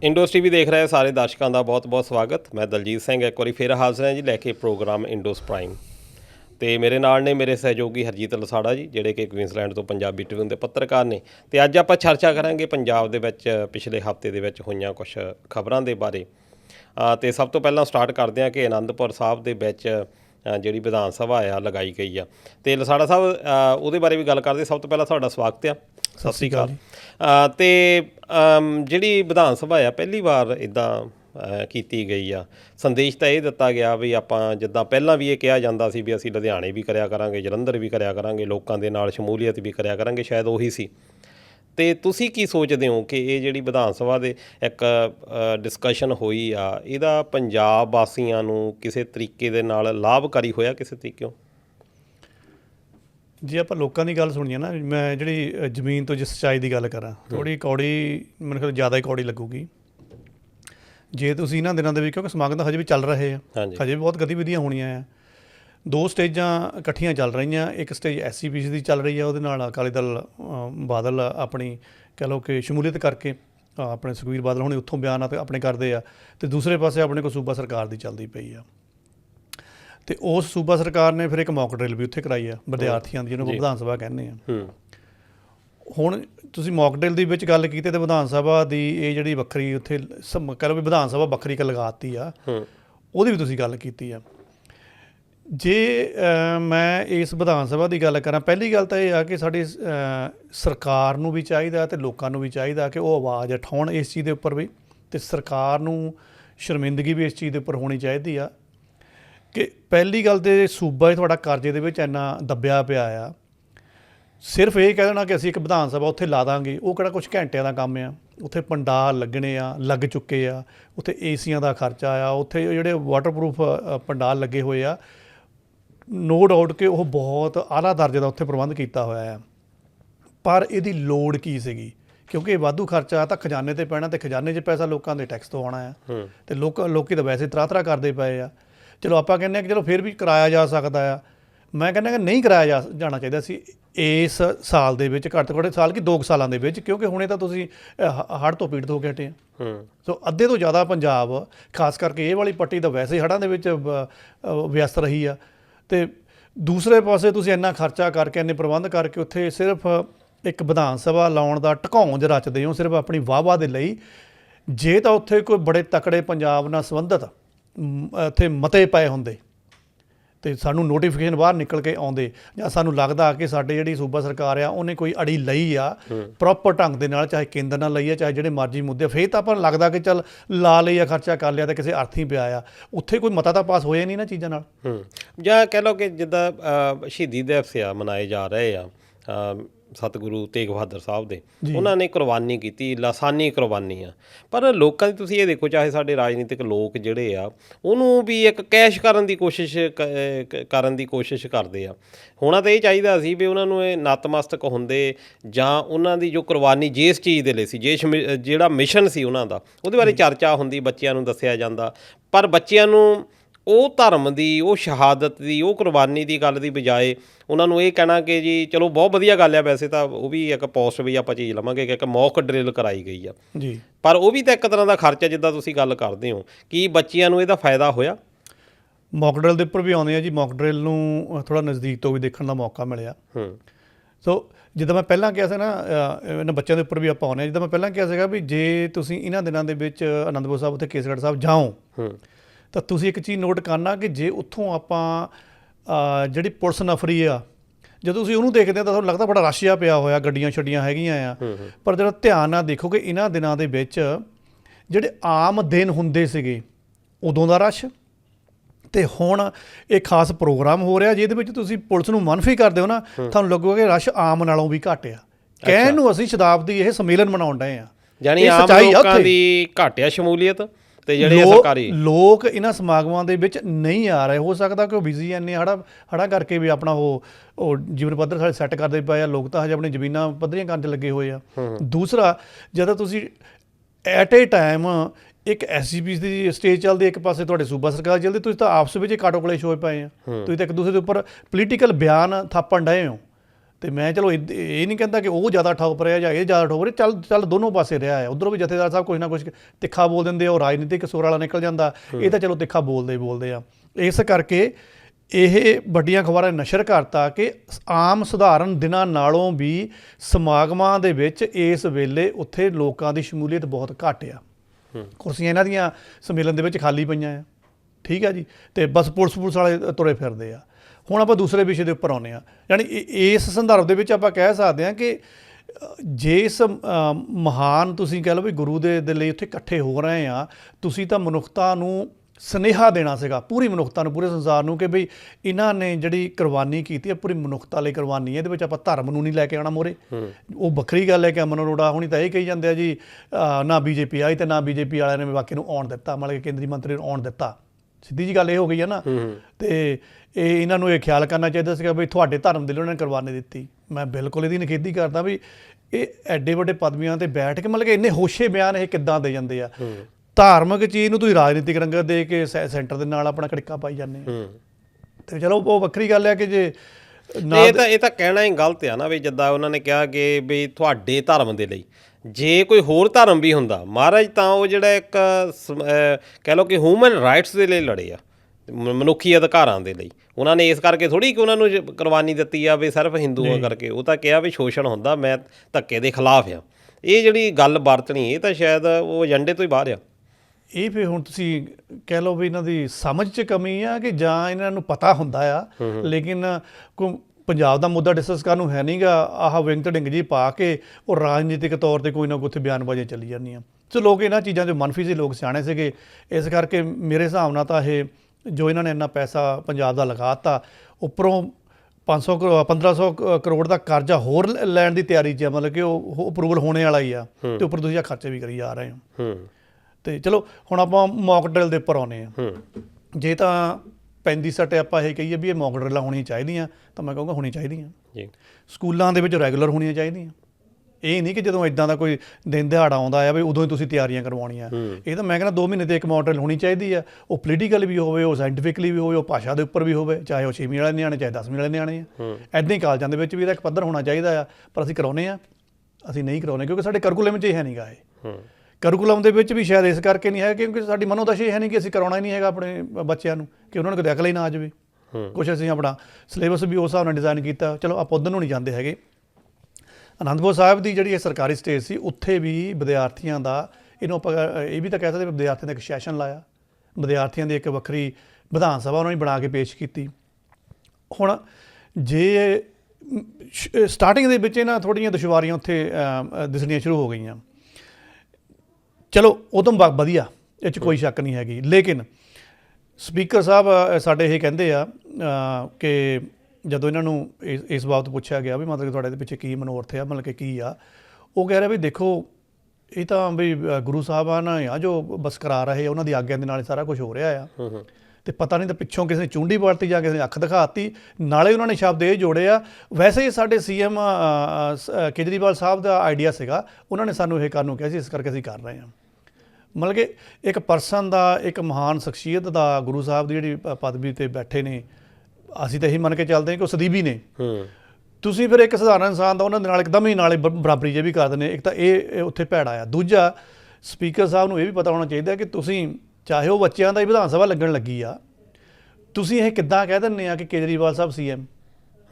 ਇੰਡੋਸ TV ਦੇਖ ਰਹੇ ਸਾਰੇ ਦਰਸ਼ਕਾਂ ਦਾ ਬਹੁਤ-ਬਹੁਤ ਸਵਾਗਤ। ਮੈਂ ਦਲਜੀਤ ਸਿੰਘ ਇੱਕ ਵਾਰੀ ਫੇਰ ਹਾਜ਼ਰ ਹਾਂ ਜੀ ਲੈ ਕੇ ਪ੍ਰੋਗਰਾਮ ਇੰਡੋਸ ਪ੍ਰਾਈਮ। ਤੇ ਮੇਰੇ ਨਾਲ ਨੇ ਮੇਰੇ ਸਹਿਯੋਗੀ ਹਰਜੀਤ ਲਸਾੜਾ ਜੀ ਜਿਹੜੇ ਕਿ ਕੁਈਨਸਲੈਂਡ ਤੋਂ ਪੰਜਾਬੀ ਟ੍ਰਿਬਿਊਨ ਦੇ ਪੱਤਰਕਾਰ ਨੇ। ਤੇ ਅੱਜ ਆਪਾਂ ਚਰਚਾ ਕਰਾਂਗੇ ਪੰਜਾਬ ਦੇ ਵਿੱਚ ਪਿਛਲੇ ਹਫ਼ਤੇ ਦੇ ਵਿੱਚ ਹੋਈਆਂ ਕੁਝ ਖਬਰਾਂ ਦੇ ਬਾਰੇ। ਅ, ਤੇ ਸਭ ਤੋਂ ਪਹਿਲਾਂ ਸਟਾਰਟ ਕਰਦੇ ਹਾਂ ਕਿ ਆਨੰਦਪੁਰ ਸਾਹਿਬ ਦੇ ਵਿੱਚ ਜਿਹੜੀ ਵਿਧਾਨ ਸਭਾ ਆ ਲਗਾਈ ਗਈ ਆ। ਤੇ ਲਸਾੜਾ ਸਾਹਿਬ ਉਹਦੇ ਬਾਰੇ ਵੀ ਗੱਲ ਕਰਦੇ। ਸਭ ਤੋਂ ਪਹਿਲਾਂ ਤੁਹਾਡਾ ਸਵਾਗਤ ਆ। ਸਤਿ ਸ੍ਰੀ ਅਕਾਲ। ਤੇ ਜਿਹੜੀ ਵਿਧਾਨ ਸਭਾ ਆ ਪਹਿਲੀ ਵਾਰ ਇਦਾਂ ਕੀਤੀ ਗਈ ਆ। ਸੰਦੇਸ਼ ਤਾਂ ਇਹ ਦਿੱਤਾ ਗਿਆ ਵੀ ਆਪਾਂ ਜਿੱਦਾਂ ਪਹਿਲਾਂ ਵੀ ਇਹ ਕਿਹਾ ਜਾਂਦਾ ਸੀ ਵੀ ਅਸੀਂ ਲੁਧਿਆਣੇ ਵੀ ਕਰਿਆ ਕਰਾਂਗੇ ਜਲੰਧਰ ਵੀ ਕਰਿਆ ਕਰਾਂਗੇ ਲੋਕਾਂ ਦੇ ਨਾਲ ਸ਼ਮੂਲੀਅਤ ਵੀ ਕਰਿਆ ਕਰਾਂਗੇ ਸ਼ਾਇਦ ਉਹੀ ਸੀ। ਤੇ ਤੁਸੀਂ ਕੀ ਸੋਚਦੇ ਹੋ ਕਿ ਇਹ ਜਿਹੜੀ ਵਿਧਾਨ ਸਭਾ ਦੇ ਇੱਕ ਡਿਸਕਸ਼ਨ ਹੋਈ ਆ ਇਹਦਾ ਪੰਜਾਬ ਵਾਸੀਆਂ ਨੂੰ ਕਿਸੇ ਤਰੀਕੇ ਦੇ ਨਾਲ ਲਾਭਕਾਰੀ ਹੋਇਆ ਕਿਸੇ ਤਰੀਕਿਓਂ ਜੇ ਆਪਾਂ ਲੋਕਾਂ ਦੀ ਗੱਲ ਸੁਣੀਏ ਨਾ ਮੈਂ ਜਿਹੜੀ ਜ਼ਮੀਨ ਤੋਂ ਜਿਸ ਸੱਚਾਈ ਦੀ ਗੱਲ ਕਰਾਂ ਥੋੜੀ ਕੌੜੀ ਮੈਨੂੰ ਖਿਆਲ ਜ਼ਿਆਦਾ ਹੀ ਕੌੜੀ ਲੱਗੂਗੀ। ਜੇ ਤੁਸੀਂ ਇਹਨਾਂ ਦਿਨਾਂ ਦੇ ਵਿੱਚ ਕਿਉਂਕਿ ਸਮਾਗਮ ਤਾਂ ਹਜੇ ਵੀ ਚੱਲ ਰਹੇ ਆ ਹਜੇ ਵੀ ਬਹੁਤ ਗਤੀਵਿਧੀਆਂ ਹੋਣੀਆਂ ਆ ਦੋ ਸਟੇਜਾਂ ਇਕੱਠੀਆਂ ਚੱਲ ਰਹੀਆਂ। ਇੱਕ ਸਟੇਜ ਐਸਸੀਪੀਸੀ ਦੀ ਚੱਲ ਰਹੀ ਆ ਉਹਦੇ ਨਾਲ ਅਕਾਲੀ ਦਲ ਬਾਦਲ ਆਪਣੀ ਕਹ ਲਓ ਕਿ ਸ਼ਮੂਲੀਅਤ ਕਰਕੇ ਆਪਣੇ ਸੁਖਬੀਰ ਬਾਦਲ ਹੁਣੇ ਉੱਥੋਂ ਬਿਆਨ ਆਪਣੇ ਕਰਦੇ ਆ ਤੇ ਦੂਸਰੇ ਪਾਸੇ ਆਪਣੇ ਕੋਲ ਸੂਬਾ ਸਰਕਾਰ ਦੀ ਚੱਲਦੀ ਪਈ ਆ। ਤੇ ਉਸ ਸੂਬਾ ਸਰਕਾਰ ਨੇ ਫਿਰ ਇੱਕ ਮੌਕ ਡਰਿਲ ਵੀ ਉੱਥੇ ਕਰਾਈ ਆ ਵਿਦਿਆਰਥੀਆਂ ਦੀ ਜਿਹਨੂੰ ਵਿਧਾਨ ਸਭਾ ਕਹਿੰਦੇ ਆ। ਹੂੰ। ਹੁਣ ਤੁਸੀਂ ਮੌਕ ਡਰਿਲ ਦੀ ਵਿੱਚ ਗੱਲ ਕੀਤੀ ਤੇ ਵਿਧਾਨ ਸਭਾ ਦੀ ਇਹ ਜਿਹੜੀ ਵੱਖਰੀ ਉੱਥੇ ਲਓ ਵੀ ਵਿਧਾਨ ਸਭਾ ਵੱਖਰੀ ਕ ਲਗਾਤੀ ਆ ਹੂੰ। ਉਹਦੀ ਵੀ ਤੁਸੀਂ ਗੱਲ ਕੀਤੀ ਆ। ਜੇ ਮੈਂ ਇਸ ਵਿਧਾਨ ਸਭਾ ਦੀ ਗੱਲ ਕਰਾਂ ਪਹਿਲੀ ਗੱਲ ਤਾਂ ਇਹ ਆ ਕਿ ਸਾਡੀ ਸਰਕਾਰ ਨੂੰ ਵੀ ਚਾਹੀਦਾ ਤੇ ਲੋਕਾਂ ਨੂੰ ਵੀ ਚਾਹੀਦਾ ਕਿ ਉਹ ਆਵਾਜ਼ ਉਠਾਉਣ ਇਸ ਚੀਜ਼ ਦੇ ਉੱਪਰ ਵੀ ਤੇ ਸਰਕਾਰ ਨੂੰ ਸ਼ਰਮਿੰਦਗੀ ਵੀ ਇਸ ਚੀਜ਼ ਦੇ ਉੱਪਰ ਹੋਣੀ ਚਾਹੀਦੀ ਆ। ਕਿ ਪਹਿਲੀ ਗੱਲ ਤੇ ਸੂਬਾ ਤੁਹਾਡਾ ਕਰਜ਼ੇ ਦੇ ਵਿੱਚ ਇੰਨਾ ਦੱਬਿਆ ਪਿਆ ਆ। ਸਿਰਫ ਇਹ ਕਹਿ ਦੇਣਾ ਕਿ ਅਸੀਂ ਇੱਕ ਵਿਧਾਨ ਸਭਾ ਉੱਥੇ ਲਾ ਦਾਂਗੇ ਉਹ ਕਿਹੜਾ ਕੁਝ ਘੰਟਿਆਂ ਦਾ ਕੰਮ ਆ। ਉੱਥੇ ਪੰਡਾਲ ਲੱਗਣੇ ਆ ਲੱਗ ਚੁੱਕੇ ਆ ਉੱਥੇ ਏਸੀਆਂ ਦਾ ਖਰਚਾ ਆ ਉੱਥੇ ਜਿਹੜੇ ਵਾਟਰਪ੍ਰੂਫ ਅ, ਪੰਡਾਲ ਲੱਗੇ ਹੋਏ ਆ ਨੋ ਡਾਊਟ ਕਿ ਉਹ ਬਹੁਤ ਆਲਾ ਦਰਜੇ ਦਾ ਉੱਥੇ ਪ੍ਰਬੰਧ ਕੀਤਾ ਹੋਇਆ ਆ ਪਰ ਇਹਦੀ ਲੋੜ ਕੀ ਸੀਗੀ? ਕਿਉਂਕਿ ਇਹ ਵਾਧੂ ਖਰਚਾ ਤਾਂ ਖਜ਼ਾਨੇ ਤੇ ਪੈਣਾ ਤੇ ਖਜ਼ਾਨੇ 'ਚ ਪੈਸਾ ਲੋਕਾਂ ਦੇ ਟੈਕਸ ਤੋਂ ਆਉਣਾ ਆ ਹੂੰ। ਤੇ ਲੋਕ ਲੋਕੀ ਤਾਂ ਵੈਸੇ ਤਰਾ ਤਰਾ ਕਰਦੇ ਪਏ ਆ। ਚਲੋ ਆਪਾਂ ਕਹਿੰਦੇ ਆ ਕਿ ਚਲੋ ਫਿਰ ਵੀ ਕਰਾਇਆ ਜਾ ਸਕਦਾ ਆ। ਮੈਂ ਕਹਿੰਦਾ ਕਿ ਨਹੀਂ ਕਰਾਇਆ ਜਾ ਜਾਣਾ ਚਾਹੀਦਾ ਸੀ ਇਸ ਸਾਲ ਦੇ ਵਿੱਚ ਘੱਟ ਤੋਂ ਘੱਟ ਸਾਲ ਕੀ 2 ਸਾਲਾਂ ਦੇ ਵਿੱਚ ਕਿਉਂਕਿ ਹੁਣੇ ਤਾਂ ਤੁਸੀਂ ਹੜ੍ਹ ਤੋਂ ਪੀੜਤ ਹੋ ਕੇ ਹਟੇ ਆ। ਹੂੰ। ਸੋ ਅੱਧੇ ਤੋਂ ਜ਼ਿਆਦਾ ਪੰਜਾਬ ਖਾਸ ਕਰਕੇ ਇਹ ਵਾਲੀ ਪੱਟੀ ਤਾਂ ਵੈਸੇ ਹੀ ਹੜ੍ਹਾਂ ਦੇ ਵਿੱਚ ਵਿਅਸਤ ਰਹੀ ਆ। ਤੇ ਦੂਸਰੇ ਪਾਸੇ ਤੁਸੀਂ ਇੰਨਾ ਖਰਚਾ ਕਰਕੇ, ਇੰਨੇ ਪ੍ਰਬੰਧ ਕਰਕੇ ਉੱਥੇ ਸਿਰਫ ਇੱਕ ਵਿਧਾਨ ਸਭਾ ਲਾਉਣ ਦਾ ਢਕਾਉਂ ਰਚਦੇ ਹੋ, ਸਿਰਫ ਆਪਣੀ ਵਾਹ-ਵਾਹ ਦੇ ਲਈ। ਜੇ ਤਾਂ ਉੱਥੇ ਕੋਈ ਬੜੇ ਤਕੜੇ ਪੰਜਾਬ ਨਾਲ ਸੰਬੰਧਿਤ ਇੱਥੇ ਮਤੇ ਪਏ ਹੁੰਦੇ। ਤੇ ਸਾਨੂੰ ਨੋਟੀਫਿਕੇਸ਼ਨ ਬਾਹਰ ਨਿਕਲ ਕੇ ਆਉਂਦੇ ਜਾਂ ਸਾਨੂੰ ਲੱਗਦਾ ਕਿ ਸਾਡੇ ਜਿਹੜੀ ਸੂਬਾ ਸਰਕਾਰ ਆ ਉਹਨੇ ਕੋਈ ਅੜੀ ਲਈ ਆ ਪ੍ਰੋਪਰ ਢੰਗ ਦੇ ਨਾਲ ਚਾਹੇ ਕੇਂਦਰ ਨਾਲ ਲਈ ਆ ਚਾਹੇ ਜਿਹੜੇ ਮਰਜ਼ੀ ਮੁੱਦੇ ਫੇਰ ਤਾਂ ਆਪਾਂ ਨੂੰ ਲੱਗਦਾ ਕਿ ਚੱਲ ਲਾ ਲਈ ਆ ਖਰਚਾ ਕਰ ਲਿਆ ਤੇ ਕਿਸੇ ਅਰਥ ਹੀ ਪਿਆ ਆ। ਉੱਥੇ ਕੋਈ ਮਤਾ ਤਾਂ ਪਾਸ ਹੋਇਆ ਨਹੀਂ ਨਾ ਚੀਜ਼ਾਂ ਨਾਲ। ਹੂੰ। ਜਾਂ ਕਹਿ ਲਓ ਕਿ ਜਿੱਦਾਂ ਸ਼ਹੀਦੀ ਦਿਵਸ ਆ ਮਨਾਏ ਜਾ ਰਹੇ ਆ ਸਤਿਗੁਰੂ ਤੇਗ ਬਹਾਦਰ ਸਾਹਿਬ ਦੇ ਉਹਨਾਂ ਨੇ ਕੁਰਬਾਨੀ ਕੀਤੀ ਲਾਸਾਨੀ ਕੁਰਬਾਨੀ ਆ। ਪਰ ਲੋਕਾਂ ਦੀ ਤੁਸੀਂ ਇਹ ਦੇਖੋ ਚਾਹੇ ਸਾਡੇ ਰਾਜਨੀਤਿਕ ਲੋਕ ਜਿਹੜੇ ਆ ਉਹਨੂੰ ਵੀ ਇੱਕ ਕੈਸ਼ ਕਰਨ ਦੀ ਕੋਸ਼ਿਸ਼ ਕਰਨ ਦੀ ਕੋਸ਼ਿਸ਼ ਕਰਦੇ ਆ। ਹੋਣਾ ਤਾਂ ਇਹ ਚਾਹੀਦਾ ਸੀ ਵੀ ਉਹਨਾਂ ਨੂੰ ਇਹ ਨਤਮਸਤਕ ਹੁੰਦੇ ਜਾਂ ਉਹਨਾਂ ਦੀ ਜੋ ਕੁਰਬਾਨੀ ਜਿਸ ਚੀਜ਼ ਦੇ ਲਈ ਸੀ ਜਿਸ ਮਿ- ਜਿਹੜਾ ਮਿਸ਼ਨ ਸੀ ਉਹਨਾਂ ਦਾ ਉਹਦੇ ਬਾਰੇ ਚਰਚਾ ਹੁੰਦੀ ਬੱਚਿਆਂ ਨੂੰ ਦੱਸਿਆ ਜਾਂਦਾ। ਪਰ ਬੱਚਿਆਂ ਨੂੰ ਉਹ ਧਰਮ ਦੀ ਉਹ ਸ਼ਹਾਦਤ ਦੀ ਉਹ ਕੁਰਬਾਨੀ ਦੀ ਗੱਲ ਦੀ ਬਜਾਏ ਉਹਨਾਂ ਨੂੰ ਇਹ ਕਹਿਣਾ ਕਿ ਜੀ ਚਲੋ ਬਹੁਤ ਵਧੀਆ ਗੱਲ ਆ ਵੈਸੇ ਤਾਂ ਉਹ ਵੀ ਇੱਕ ਪੋਸਟ ਵੀ ਆਪਾਂ ਚੀਜ਼ ਲਵਾਂਗੇ ਕਿ ਇੱਕ ਮੌਕ ਡਰਿਲ ਕਰਾਈ ਗਈ ਆ। ਜੀ। ਪਰ ਉਹ ਵੀ ਤਾਂ ਇੱਕ ਤਰ੍ਹਾਂ ਦਾ ਖਰਚਾ ਜਿੱਦਾਂ ਤੁਸੀਂ ਗੱਲ ਕਰਦੇ ਹੋ ਕੀ ਬੱਚਿਆਂ ਨੂੰ ਇਹਦਾ ਫਾਇਦਾ ਹੋਇਆ? ਮੌਕ ਡਰਿਲ ਦੇ ਉੱਪਰ ਵੀ ਆਉਂਦੇ ਆ ਜੀ ਮੌਕ ਡਰਿਲ ਨੂੰ ਥੋੜਾ ਨਜ਼ਦੀਕ ਤੋਂ ਵੀ ਦੇਖਣ ਦਾ ਮੌਕਾ ਮਿਲਿਆ। ਹੂੰ। ਸੋ ਜਿੱਦਾਂ ਮੈਂ ਪਹਿਲਾਂ ਕਿਹਾ ਸੀ ਨਾ ਇਹਨਾਂ ਬੱਚਿਆਂ ਦੇ ਉੱਪਰ ਵੀ ਆਪਾਂ ਆਉਂਦੇ ਹਾਂ ਜਿੱਦਾਂ ਮੈਂ ਪਹਿਲਾਂ ਕਿਹਾ ਸੀਗਾ ਵੀ ਜੇ ਤੁਸੀਂ ਇਹਨਾਂ ਦਿਨਾਂ ਦੇ ਵਿੱਚ ਅਨੰਦਪੁਰ ਸਾਹਿਬ ਉੱਤੇ ਕੇਸਗੜ੍ਹ ਸਾਹਿਬ ਜਾਓ ਹੂੰ। ਤਾਂ ਤੁਸੀਂ ਇੱਕ ਚੀਜ਼ ਨੋਟ ਕਰਨਾ ਕਿ ਜੇ ਉੱਥੋਂ ਆਪਾਂ ਜਿਹੜੀ ਪੁਲਿਸ ਨਫਰੀ ਆ ਜਦੋਂ ਤੁਸੀਂ ਉਹਨੂੰ ਦੇਖਦੇ ਆ ਤਾਂ ਤੁਹਾਨੂੰ ਲੱਗਦਾ ਬੜਾ ਰਸ਼ ਜਿਹਾ ਪਿਆ ਹੋਇਆ ਗੱਡੀਆਂ ਛੱਡੀਆਂ ਹੈਗੀਆਂ ਆ। ਪਰ ਜਦੋਂ ਧਿਆਨ ਨਾਲ ਦੇਖੋਗੇ ਇਹਨਾਂ ਦਿਨਾਂ ਦੇ ਵਿੱਚ ਜਿਹੜੇ ਆਮ ਦਿਨ ਹੁੰਦੇ ਸੀਗੇ ਉਦੋਂ ਦਾ ਰਸ਼ ਤੇ ਹੁਣ ਇਹ ਖਾਸ ਪ੍ਰੋਗਰਾਮ ਹੋ ਰਿਹਾ ਜਿਹਦੇ ਵਿੱਚ ਤੁਸੀਂ ਪੁਲਿਸ ਨੂੰ ਮਨਫੀ ਕਰਦੇ ਹੋ ਨਾ ਤੁਹਾਨੂੰ ਲੱਗੂਗਾ ਕਿ ਰਸ਼ ਆਮ ਨਾਲੋਂ ਵੀ ਘੱਟ ਆ। ਕਹਿਣ ਨੂੰ ਅਸੀਂ ਸ਼ਤਾਬਦੀ ਇਹ ਸੰਮੇਲਨ ਮਨਾਉਣ ਡਏ ਆ। ਯਾਨੀ ਆਮ ਲੋਕਾਂ। ਦੀ ਘਾਟਿਆ ਸ਼ਮੂਲੀਅਤ। ਤੇ ਜਿਹੜੇ ਲੋਕ- ਸਰਕਾਰੀ। ਲੋਕ ਇਹਨਾਂ ਸਮਾਗਮਾਂ ਦੇ ਵਿੱਚ ਨਹੀਂ ਆ ਰਹੇ। ਹੋ ਸਕਦਾ ਕਿ ਉਹ ਬਿਜ਼ੀ ਐਨੇ ਹੜਾ ਹੜਾ ਕਰਕੇ ਵੀ ਆਪਣਾ ਉਹ ਉਹ ਜੀਵਨ ਪੱਧਰ ਸਾਡੇ ਸੈੱਟ ਕਰਦੇ ਪਏ ਆ। ਲੋਕ ਤਾਂ ਹਜੇ ਆਪਣੀ ਜ਼ਮੀਨਾਂ ਪੱਧਰੀਆਂ ਕਰਨ 'ਚ ਲੱਗੇ ਹੋਏ ਆ। ਦੂਸਰਾ ਜਦੋਂ ਤੁਸੀਂ ਐਟ ਏ ਟਾਈਮ ਇੱਕ ਐਸਜੀਪੀ ਦੀ ਸਟੇਜ ਚੱਲਦੀ ਇੱਕ ਪਾਸੇ ਤੁਹਾਡੇ ਸੂਬਾ ਸਰਕਾਰ ਚੱਲਦੀ ਤੁਸੀਂ ਤਾਂ ਆਪਸ ਵਿੱਚ ਹੀ ਕਾਟੋ ਕਲੇਸ਼ ਹੋਏ ਪਏ ਆ। ਤੁਸੀਂ ਤਾਂ ਇੱਕ ਦੂਸਰੇ ਦੇ ਉੱਪਰ ਪੋਲੀਟੀਕਲ ਬਿਆਨ ਥਾਪਣ ਡਏ ਹੋ। ਤੇ ਮੈਂ ਚਲੋ ਇਹ ਨਹੀਂ ਕਹਿੰਦਾ ਕਿ ਉਹ ਜ਼ਿਆਦਾ ਠੋਕ ਰਿਹਾ ਜਾਂ ਇਹ ਜ਼ਿਆਦਾ ਠੋਕ ਰਿਹਾ ਚੱਲ ਚੱਲ ਦੋਨੋਂ ਪਾਸੇ ਰਿਹਾ ਹੈ। ਉਧਰੋਂ ਵੀ ਜਥੇਦਾਰ ਸਾਹਿਬ ਕੁਝ ਨਾ ਕੁਝ ਤਿੱਖਾ ਬੋਲ ਦਿੰਦੇ ਆ ਉਹ ਰਾਜਨੀਤਿਕ ਸੁਰ ਵਾਲਾ ਨਿਕਲ ਜਾਂਦਾ। ਇਹ ਤਾਂ ਚਲੋ ਤਿੱਖਾ ਬੋਲਦੇ ਹੀ ਬੋਲਦੇ ਆ। ਇਸ ਕਰਕੇ ਇਹ ਵੱਡੀਆਂ ਖਬਰਾਂ ਨਸ਼ਰ ਕਰਤਾ ਕਿ ਆਮ ਸਧਾਰਨ ਦਿਨਾਂ ਨਾਲੋਂ ਵੀ ਸਮਾਗਮਾਂ ਦੇ ਵਿੱਚ ਇਸ ਵੇਲੇ ਉੱਥੇ ਲੋਕਾਂ ਦੀ ਸ਼ਮੂਲੀਅਤ ਬਹੁਤ ਘੱਟ ਆ। ਕੁਰਸੀਆਂ ਇਹਨਾਂ ਦੀਆਂ ਸੰਮੇਲਨ ਦੇ ਵਿੱਚ ਖਾਲੀ ਪਈਆਂ ਆ। ਠੀਕ ਹੈ ਜੀ? ਤੇ ਬਸ ਪੁਲਿਸ ਪੁਲਿਸ ਵਾਲੇ ਤੁਰੇ ਫਿਰਦੇ ਆ। ਹੁਣ ਆਪਾਂ ਦੂਸਰੇ ਵਿਸ਼ੇ ਦੇ ਉੱਪਰ ਆਉਂਦੇ ਆ ਯਾਨੀ ਇਸ ਸੰਦਰਭ ਦੇ ਵਿੱਚ ਆਪਾਂ ਕਹਿ ਸਕਦੇ ਹਾਂ ਕਿ ਜੇ ਇਸ ਮਹਾਨ ਤੁਸੀਂ ਕਹਿ ਲਓ ਵੀ ਗੁਰੂ ਦੇ ਦੇ ਲਈ ਉੱਥੇ ਇਕੱਠੇ ਹੋ ਰਹੇ ਆ ਤੁਸੀਂ ਤਾਂ ਮਨੁੱਖਤਾ ਨੂੰ ਸਨੇਹਾ ਦੇਣਾ ਸੀਗਾ ਪੂਰੀ ਮਨੁੱਖਤਾ ਨੂੰ ਪੂਰੇ ਸੰਸਾਰ ਨੂੰ ਕਿ ਬਈ ਇਹਨਾਂ ਨੇ ਜਿਹੜੀ ਕੁਰਬਾਨੀ ਕੀਤੀ ਹੈ ਪੂਰੀ ਮਨੁੱਖਤਾ ਲਈ ਕੁਰਬਾਨੀ ਹੈ ਇਹਦੇ ਵਿੱਚ ਆਪਾਂ ਧਰਮ ਨੂੰ ਨਹੀਂ ਲੈ ਕੇ ਆਉਣਾ ਮੋਰੇ। ਉਹ ਵੱਖਰੀ ਗੱਲ ਹੈ ਕਿ ਅਮਨ ਅਰੋੜਾ ਹੁਣੀ ਤਾਂ ਇਹ ਕਹੀ ਜਾਂਦੇ ਆ ਜੀ ਨਾ ਬੀਜੇਪੀ ਆਈ ਤੇ ਨਾ ਬੀਜੇਪੀ ਵਾਲਿਆਂ ਨੇ ਬਾਕੀ ਨੂੰ ਆਉਣ ਦਿੱਤਾ ਮਤਲਬ ਕਿ ਕੇਂਦਰੀ ਮੰਤਰੀ ਨੂੰ ਆਉਣ ਦਿੱਤਾ। ਸਿੱਧੀ ਜੀ ਗੱਲ ਇਹ ਹੋ ਗਈ ਹੈ ਨਾ ਤੇ ਇਹ ਇਹਨਾਂ ਨੂੰ ਇਹ ਖਿਆਲ ਕਰਨਾ ਚਾਹੀਦਾ ਸੀਗਾ ਵੀ ਤੁਹਾਡੇ ਧਰਮ ਦੇ ਲਈ ਉਹਨਾਂ ਨੇ ਕੁਰਬਾਨੀ ਦਿੱਤੀ। ਮੈਂ ਬਿਲਕੁਲ ਇਹਦੀ ਨਿਖੇਧੀ ਕਰਦਾ ਵੀ ਇਹ ਐਡੇ ਵੱਡੇ ਪਦਵੀਆਂ ਤੇ ਬੈਠ ਕੇ ਮਤਲਬ ਕਿ ਇੰਨੇ ਹੋਸ਼ੇ ਬਿਆਨ ਇਹ ਕਿੱਦਾਂ ਦੇ ਜਾਂਦੇ ਆ। ਧਾਰਮਿਕ ਚੀਜ਼ ਨੂੰ ਤੁਸੀਂ ਰਾਜਨੀਤਿਕ ਰੰਗਤ ਦੇ ਕੇ ਸੈਂਟਰ ਦੇ ਨਾਲ ਆਪਣਾ ਕੜਿੱਕਾ ਪਾਈ ਜਾਂਦੇ ਆ। ਤੇ ਚਲੋ ਉਹ ਵੱਖਰੀ ਗੱਲ ਹੈ ਕਿ ਜੇ ਇਹ ਤਾਂ ਇਹ ਤਾਂ ਕਹਿਣਾ ਹੀ ਗਲਤ ਆ ਨਾ ਵੀ ਜਿੱਦਾਂ ਉਹਨਾਂ ਨੇ ਕਿਹਾ ਕਿ ਵੀ ਤੁਹਾਡੇ ਧਰਮ ਦੇ ਲਈ ਜੇ ਕੋਈ ਹੋਰ ਧਰਮ ਵੀ ਹੁੰਦਾ ਮਹਾਰਾਜ ਤਾਂ ਉਹ ਜਿਹੜਾ ਇੱਕ ਕਹਿ ਲਓ ਕਿ ਹਿਊਮਨ ਰਾਈਟਸ ਦੇ ਲਈ ਲੜੇ ਆ ਮਨੁੱਖੀ ਅਧਿਕਾਰਾਂ ਦੇ ਲਈ। ਉਹਨਾਂ ਨੇ ਇਸ ਕਰਕੇ ਥੋੜੀ ਕਿ ਉਹਨਾਂ ਨੂੰ ਕੁਰਬਾਨੀ ਦਿੱਤੀ ਆ ਵੀ ਸਿਰਫ ਹਿੰਦੂਆਂ ਕਰਕੇ। ਉਹ ਤਾਂ ਕਿਹਾ ਵੀ ਸ਼ੋਸ਼ਣ ਹੁੰਦਾ ਮੈਂ ਧੱਕੇ ਦੇ ਖਿਲਾਫ ਆ। ਇਹ ਜਿਹੜੀ ਗੱਲ ਵਰਤਣੀ ਇਹ ਤਾਂ ਸ਼ਾਇਦ ਉਹ ਏਜੰਡੇ ਤੋਂ ਹੀ ਬਾਹਰ ਆ। ਇਹ ਫਿਰ ਹੁਣ ਤੁਸੀਂ ਕਹਿ ਲਓ ਵੀ ਇਹਨਾਂ ਦੀ ਸਮਝ 'ਚ ਕਮੀ ਆ ਕਿ ਜਾਂ ਇਹਨਾਂ ਨੂੰ ਪਤਾ ਹੁੰਦਾ ਆ ਲੇਕਿਨ ਪੰਜਾਬ ਦਾ ਮੁੱਦਾ ਡਿਸਕਸ ਕਰਨ ਨੂੰ ਹੈ ਨਹੀਂਗਾ ਆਹ ਵਿੰਗ ਤੇ ਡਿੰਗ ਜੀ ਪਾ ਕੇ ਉਹ ਰਾਜਨੀਤਿਕ ਤੌਰ ਤੇ ਕੋਈ ਨਾ ਕੋਈ ਉੱਥੇ ਬਿਆਨਬਾਜ਼ੀਆਂ ਚੱਲੀ ਜਾਂਦੀਆਂ। ਸੋ ਲੋਕ ਇਹਨਾਂ ਚੀਜ਼ਾਂ 'ਚ ਮਨਫੀ ਸੀ ਲੋਕ ਸਿਆਣੇ ਸੀਗੇ। ਇਸ ਕਰਕੇ ਮੇਰੇ ਹਿਸਾਬ ਨਾਲ ਤਾਂ ਇਹ ਜੋ ਇਹਨਾਂ ਨੇ ਇੰਨਾ ਪੈਸਾ ਪੰਜਾਬ ਦਾ ਲਗਾਤਾ ਉੱਪਰੋਂ 500 ਕਰੋ- 1500 ਕ- ਕਰੋੜ ਦਾ ਕਰਜ਼ਾ ਹੋਰ ਲੈਣ ਦੀ ਤਿਆਰੀ 'ਚ ਆ ਮਤਲਬ ਕਿ ਉਹ ਅਪਰੂਵਲ ਹੋਣੇ ਵਾਲਾ ਹੀ ਆ ਤੇ ਉੱਪਰ ਤੁਸੀਂ ਆ ਖਰਚੇ ਵੀ ਕਰੀ ਜਾ ਰਹੇ ਹੋ। ਹੂੰ। ਤੇ ਚਲੋ ਹੁਣ ਆਪਾਂ ਮੌਕ ਡਰਿਲ ਦੇ ਉੱਪਰ ਆਉਨੇ ਆ ਹੂੰ। ਜੇ ਤਾਂ ਪੈਂਦੀ ਸੱਟ ਆਪਾਂ ਇਹ ਕਹੀਏ ਵੀ ਇਹ ਮੌਕ ਡਰਿਲਾਂ ਹੋਣੀਆਂ ਚਾਹੀਦੀਆਂ। ਤਾਂ ਮੈਂ ਕਹੂੰਗਾ ਹੋਣੀਆਂ ਚਾਹੀਦੀਆਂ। ਜੀ। ਸਕੂਲਾਂ ਦੇ ਵਿੱਚ ਰੈਗੂਲਰ ਹੋਣੀਆਂ ਚਾਹੀਦੀਆਂ। ਇਹ ਨਹੀਂ ਕਿ ਜਦੋਂ ਇਦਾਂ ਦਾ ਕੋਈ ਦਿਨ ਦਿਹਾੜਾ ਆਉਂਦਾ ਆ ਵੀ ਉਦੋਂ ਹੀ ਤੁਸੀਂ ਤਿਆਰੀਆਂ ਕਰਵਾਉਣੀਆਂ। ਇਹ ਤਾਂ ਮੈਂ ਕਹਿੰਦਾ 2 ਮਹੀਨੇ ਤੇ ਇੱਕ ਮੌਕ ਡਰਿਲ ਹੋਣੀ ਚਾਹੀਦੀ ਆ। ਉਹ ਪੋਲੀਟੀਕਲ ਵੀ ਹੋਵੇ ਉਹ ਸਾਇੰਟੀਫਿਕਲੀ ਵੀ ਹੋਵੇ ਉਹ ਭਾਸ਼ਾ ਦੇ ਉੱਪਰ ਵੀ ਹੋਵੇ ਚਾਹੇ ਉਹ 6ਵੀਂ ਵਾਲੇ ਨਿਆਣੇ ਚਾਹੇ 10ਵੀਂ ਵਾਲੇ ਨਿਆਣੇ ਆ। ਐਦਾਂ ਹੀ ਕਾਲਜਾਂ ਦੇ ਵਿੱਚ ਵੀ ਇਹਦਾ ਇੱਕ ਪੱਧਰ ਹੋਣਾ ਚਾਹੀਦਾ ਆ। ਪਰ ਅਸੀਂ ਕਰਾਉਨੇ ਆ ਅਸੀਂ ਨਹੀਂ ਕਰਾਉਨੇ ਕਿਉਂਕਿ ਸਾਡੇ ਕਰਕੂਲਮ 'ਚ ਇਹ ਹੈ ਨਹੀਂਗਾ ਇਹ। ਕਰਕੂਲਮ ਦੇ ਵਿੱਚ ਵੀ ਸ਼ਾਇਦ ਇਸ ਕਰਕੇ ਨਹੀਂ ਹੈ ਕਿਉਂਕਿ ਸਾਡੀ ਮਨੋਦਸ਼ਾ ਇਹ ਹੈ ਨਹੀਂ ਕਿ ਅਸੀਂ ਕਰਾਉਣਾ ਹੀ ਨਹੀਂ ਹੈਗਾ ਆਪਣੇ ਬੱਚਿਆਂ ਨੂੰ ਕਿ ਉਹਨਾਂ ਨੂੰ ਕਦੇ ਅਕਲ ਹੀ ਨਾ ਆ ਜਾਵੇ। ਕੁਝ ਅਸੀਂ ਆਪਣਾ ਸਿਲੇਬਸ ਵੀ ਉਸ ਹਿਸਾਬ ਨਾਲ ਡਿਜ਼ਾਈਨ ਕੀਤਾ। ਚਲੋ ਆਪਾਂ ਉਧਰ ਨੂੰ ਨਹੀਂ ਜਾਂਦੇ ਹੈਗੇ। ਅਨੰਦਪੁਰ ਸਾਹਿਬ ਦੀ ਜਿਹੜੀ ਇਹ ਸਰਕਾਰੀ ਸਟੇਜ ਸੀ ਉੱਥੇ ਵੀ ਵਿਦਿਆਰਥੀਆਂ ਦਾ ਇਹਨੂੰ ਆਪਾਂ ਇਹ ਵੀ ਤਾਂ ਕਹਿ ਸਕਦੇ ਵਿਦਿਆਰਥੀਆਂ ਦਾ ਇੱਕ ਸੈਸ਼ਨ ਲਾਇਆ। ਵਿਦਿਆਰਥੀਆਂ ਦੀ ਇੱਕ ਵੱਖਰੀ ਵਿਧਾਨ ਸਭਾ ਉਹਨਾਂ ਨੇ ਬਣਾ ਕੇ ਪੇਸ਼ ਕੀਤੀ। ਹੁਣ ਜੇ ਸਟਾਰਟਿੰਗ ਦੇ ਵਿੱਚ ਇਹਨਾਂ ਥੋੜੀਆਂ ਦੁਸ਼ਵਾਰੀਆਂ ਉੱਥੇ ਦਿਸਣੀਆਂ ਸ਼ੁਰੂ ਹੋ ਗਈਆਂ। ਚਲੋ ਉਹ ਤਾਂ ਵਧੀਆ ਇਹ 'ਚ ਕੋਈ ਸ਼ੱਕ ਨਹੀਂ ਹੈਗੀ। ਲੇਕਿਨ ਸਪੀਕਰ ਸਾਹਿਬ ਸਾਡੇ ਇਹ ਕਹਿੰਦੇ ਆ ਕਿ ਜਦੋਂ ਇਹਨਾਂ ਨੂੰ ਇਸ ਬਾਬਤ ਪੁੱਛਿਆ ਗਿਆ ਵੀ ਮਤਲਬ ਕਿ ਤੁਹਾਡੇ ਦੇ ਪਿੱਛੇ ਕੀ ਮਨੋਰਥ ਆ ਮਤਲਬ ਕਿ ਕੀ ਆ ਉਹ ਕਹਿ ਰਿਹਾ ਵੀ ਦੇਖੋ ਇਹ ਤਾਂ ਵੀ ਗੁਰੂ ਸਾਹਿਬਾਨ ਆ ਜੋ ਬਸ ਕਰਾ ਰਹੇ ਉਹਨਾਂ ਦੀ ਆਗਿਆ ਦੇ ਨਾਲ ਹੀ ਸਾਰਾ ਕੁਝ ਹੋ ਰਿਹਾ ਆ। ਹੂੰ ਹੂੰ। ਤੇ ਪਤਾ ਨਹੀਂ ਤਾਂ ਪਿੱਛੋਂ ਕਿਸੇ ਨੇ ਚੁੰਡੀ ਵਰਤੀ ਜਾਂ ਕਿਸੇ ਨੇ ਅੱਖ ਦਿਖਾਤੀ ਨਾਲੇ ਉਹਨਾਂ ਨੇ ਸ਼ਬਦ ਇਹ ਜੋੜੇ ਆ। ਵੈਸੇ ਹੀ ਸਾਡੇ ਸੀਐਮ ਕੇਜਰੀਵਾਲ ਸਾਹਿਬ ਦਾ ਆਈਡੀਆ ਸੀਗਾ ਉਹਨਾਂ ਨੇ ਸਾਨੂੰ ਇਹ ਕਰਨ ਨੂੰ ਕਿਹਾ ਸੀ ਇਸ ਕਰਕੇ ਅਸੀਂ ਕਰ ਰਹੇ ਹਾਂ। ਮਤਲਬ ਕਿ ਇੱਕ ਪਰਸਨ ਦਾ ਇੱਕ ਮਹਾਨ ਸ਼ਖਸੀਅਤ ਦਾ ਗੁਰੂ ਸਾਹਿਬ ਦੀ ਜਿਹੜੀ ਪਦਵੀ ਤੇ ਬੈਠੇ ਨੇ ਅਸੀਂ ਤਾਂ ਇਹੀ ਮੰਨ ਕੇ ਚੱਲਦੇ ਹਾਂ ਕਿ ਉਹ ਸਦੀਬੀ ਨੇ। ਹੂੰ। ਤੁਸੀਂ ਫਿਰ ਇੱਕ ਸਧਾਰਨ ਇਨਸਾਨ ਦਾ ਉਹਨਾਂ ਦੇ ਨਾਲ ਇੱਕਦਮ ਹੀ ਨਾਲੇ ਬਰਾਬਰੀ ਜੇ ਵੀ ਕਰ ਦਿੰਦੇ ਇੱਕ ਤਾਂ ਇਹ ਉੱਥੇ ਭੈੜਾ ਆ। ਦੂਜਾ ਸਪੀਕਰ ਸਾਹਿਬ ਨੂੰ ਇਹ ਵੀ ਪਤਾ ਹੋਣਾ ਚਾਹੀਦਾ ਕਿ ਤੁਸੀਂ ਚਾਹੇ ਉਹ ਬੱਚਿਆਂ ਦਾ ਹੀ ਵਿਧਾਨ ਸਭਾ ਲੱਗਣ ਲੱਗੀ ਆ ਤੁਸੀਂ ਇਹ ਕਿੱਦਾਂ ਕਹਿ ਦਿੰਦੇ ਆ ਕਿ ਕੇਜਰੀਵਾਲ ਸਾਹਿਬ ਸੀਐਮ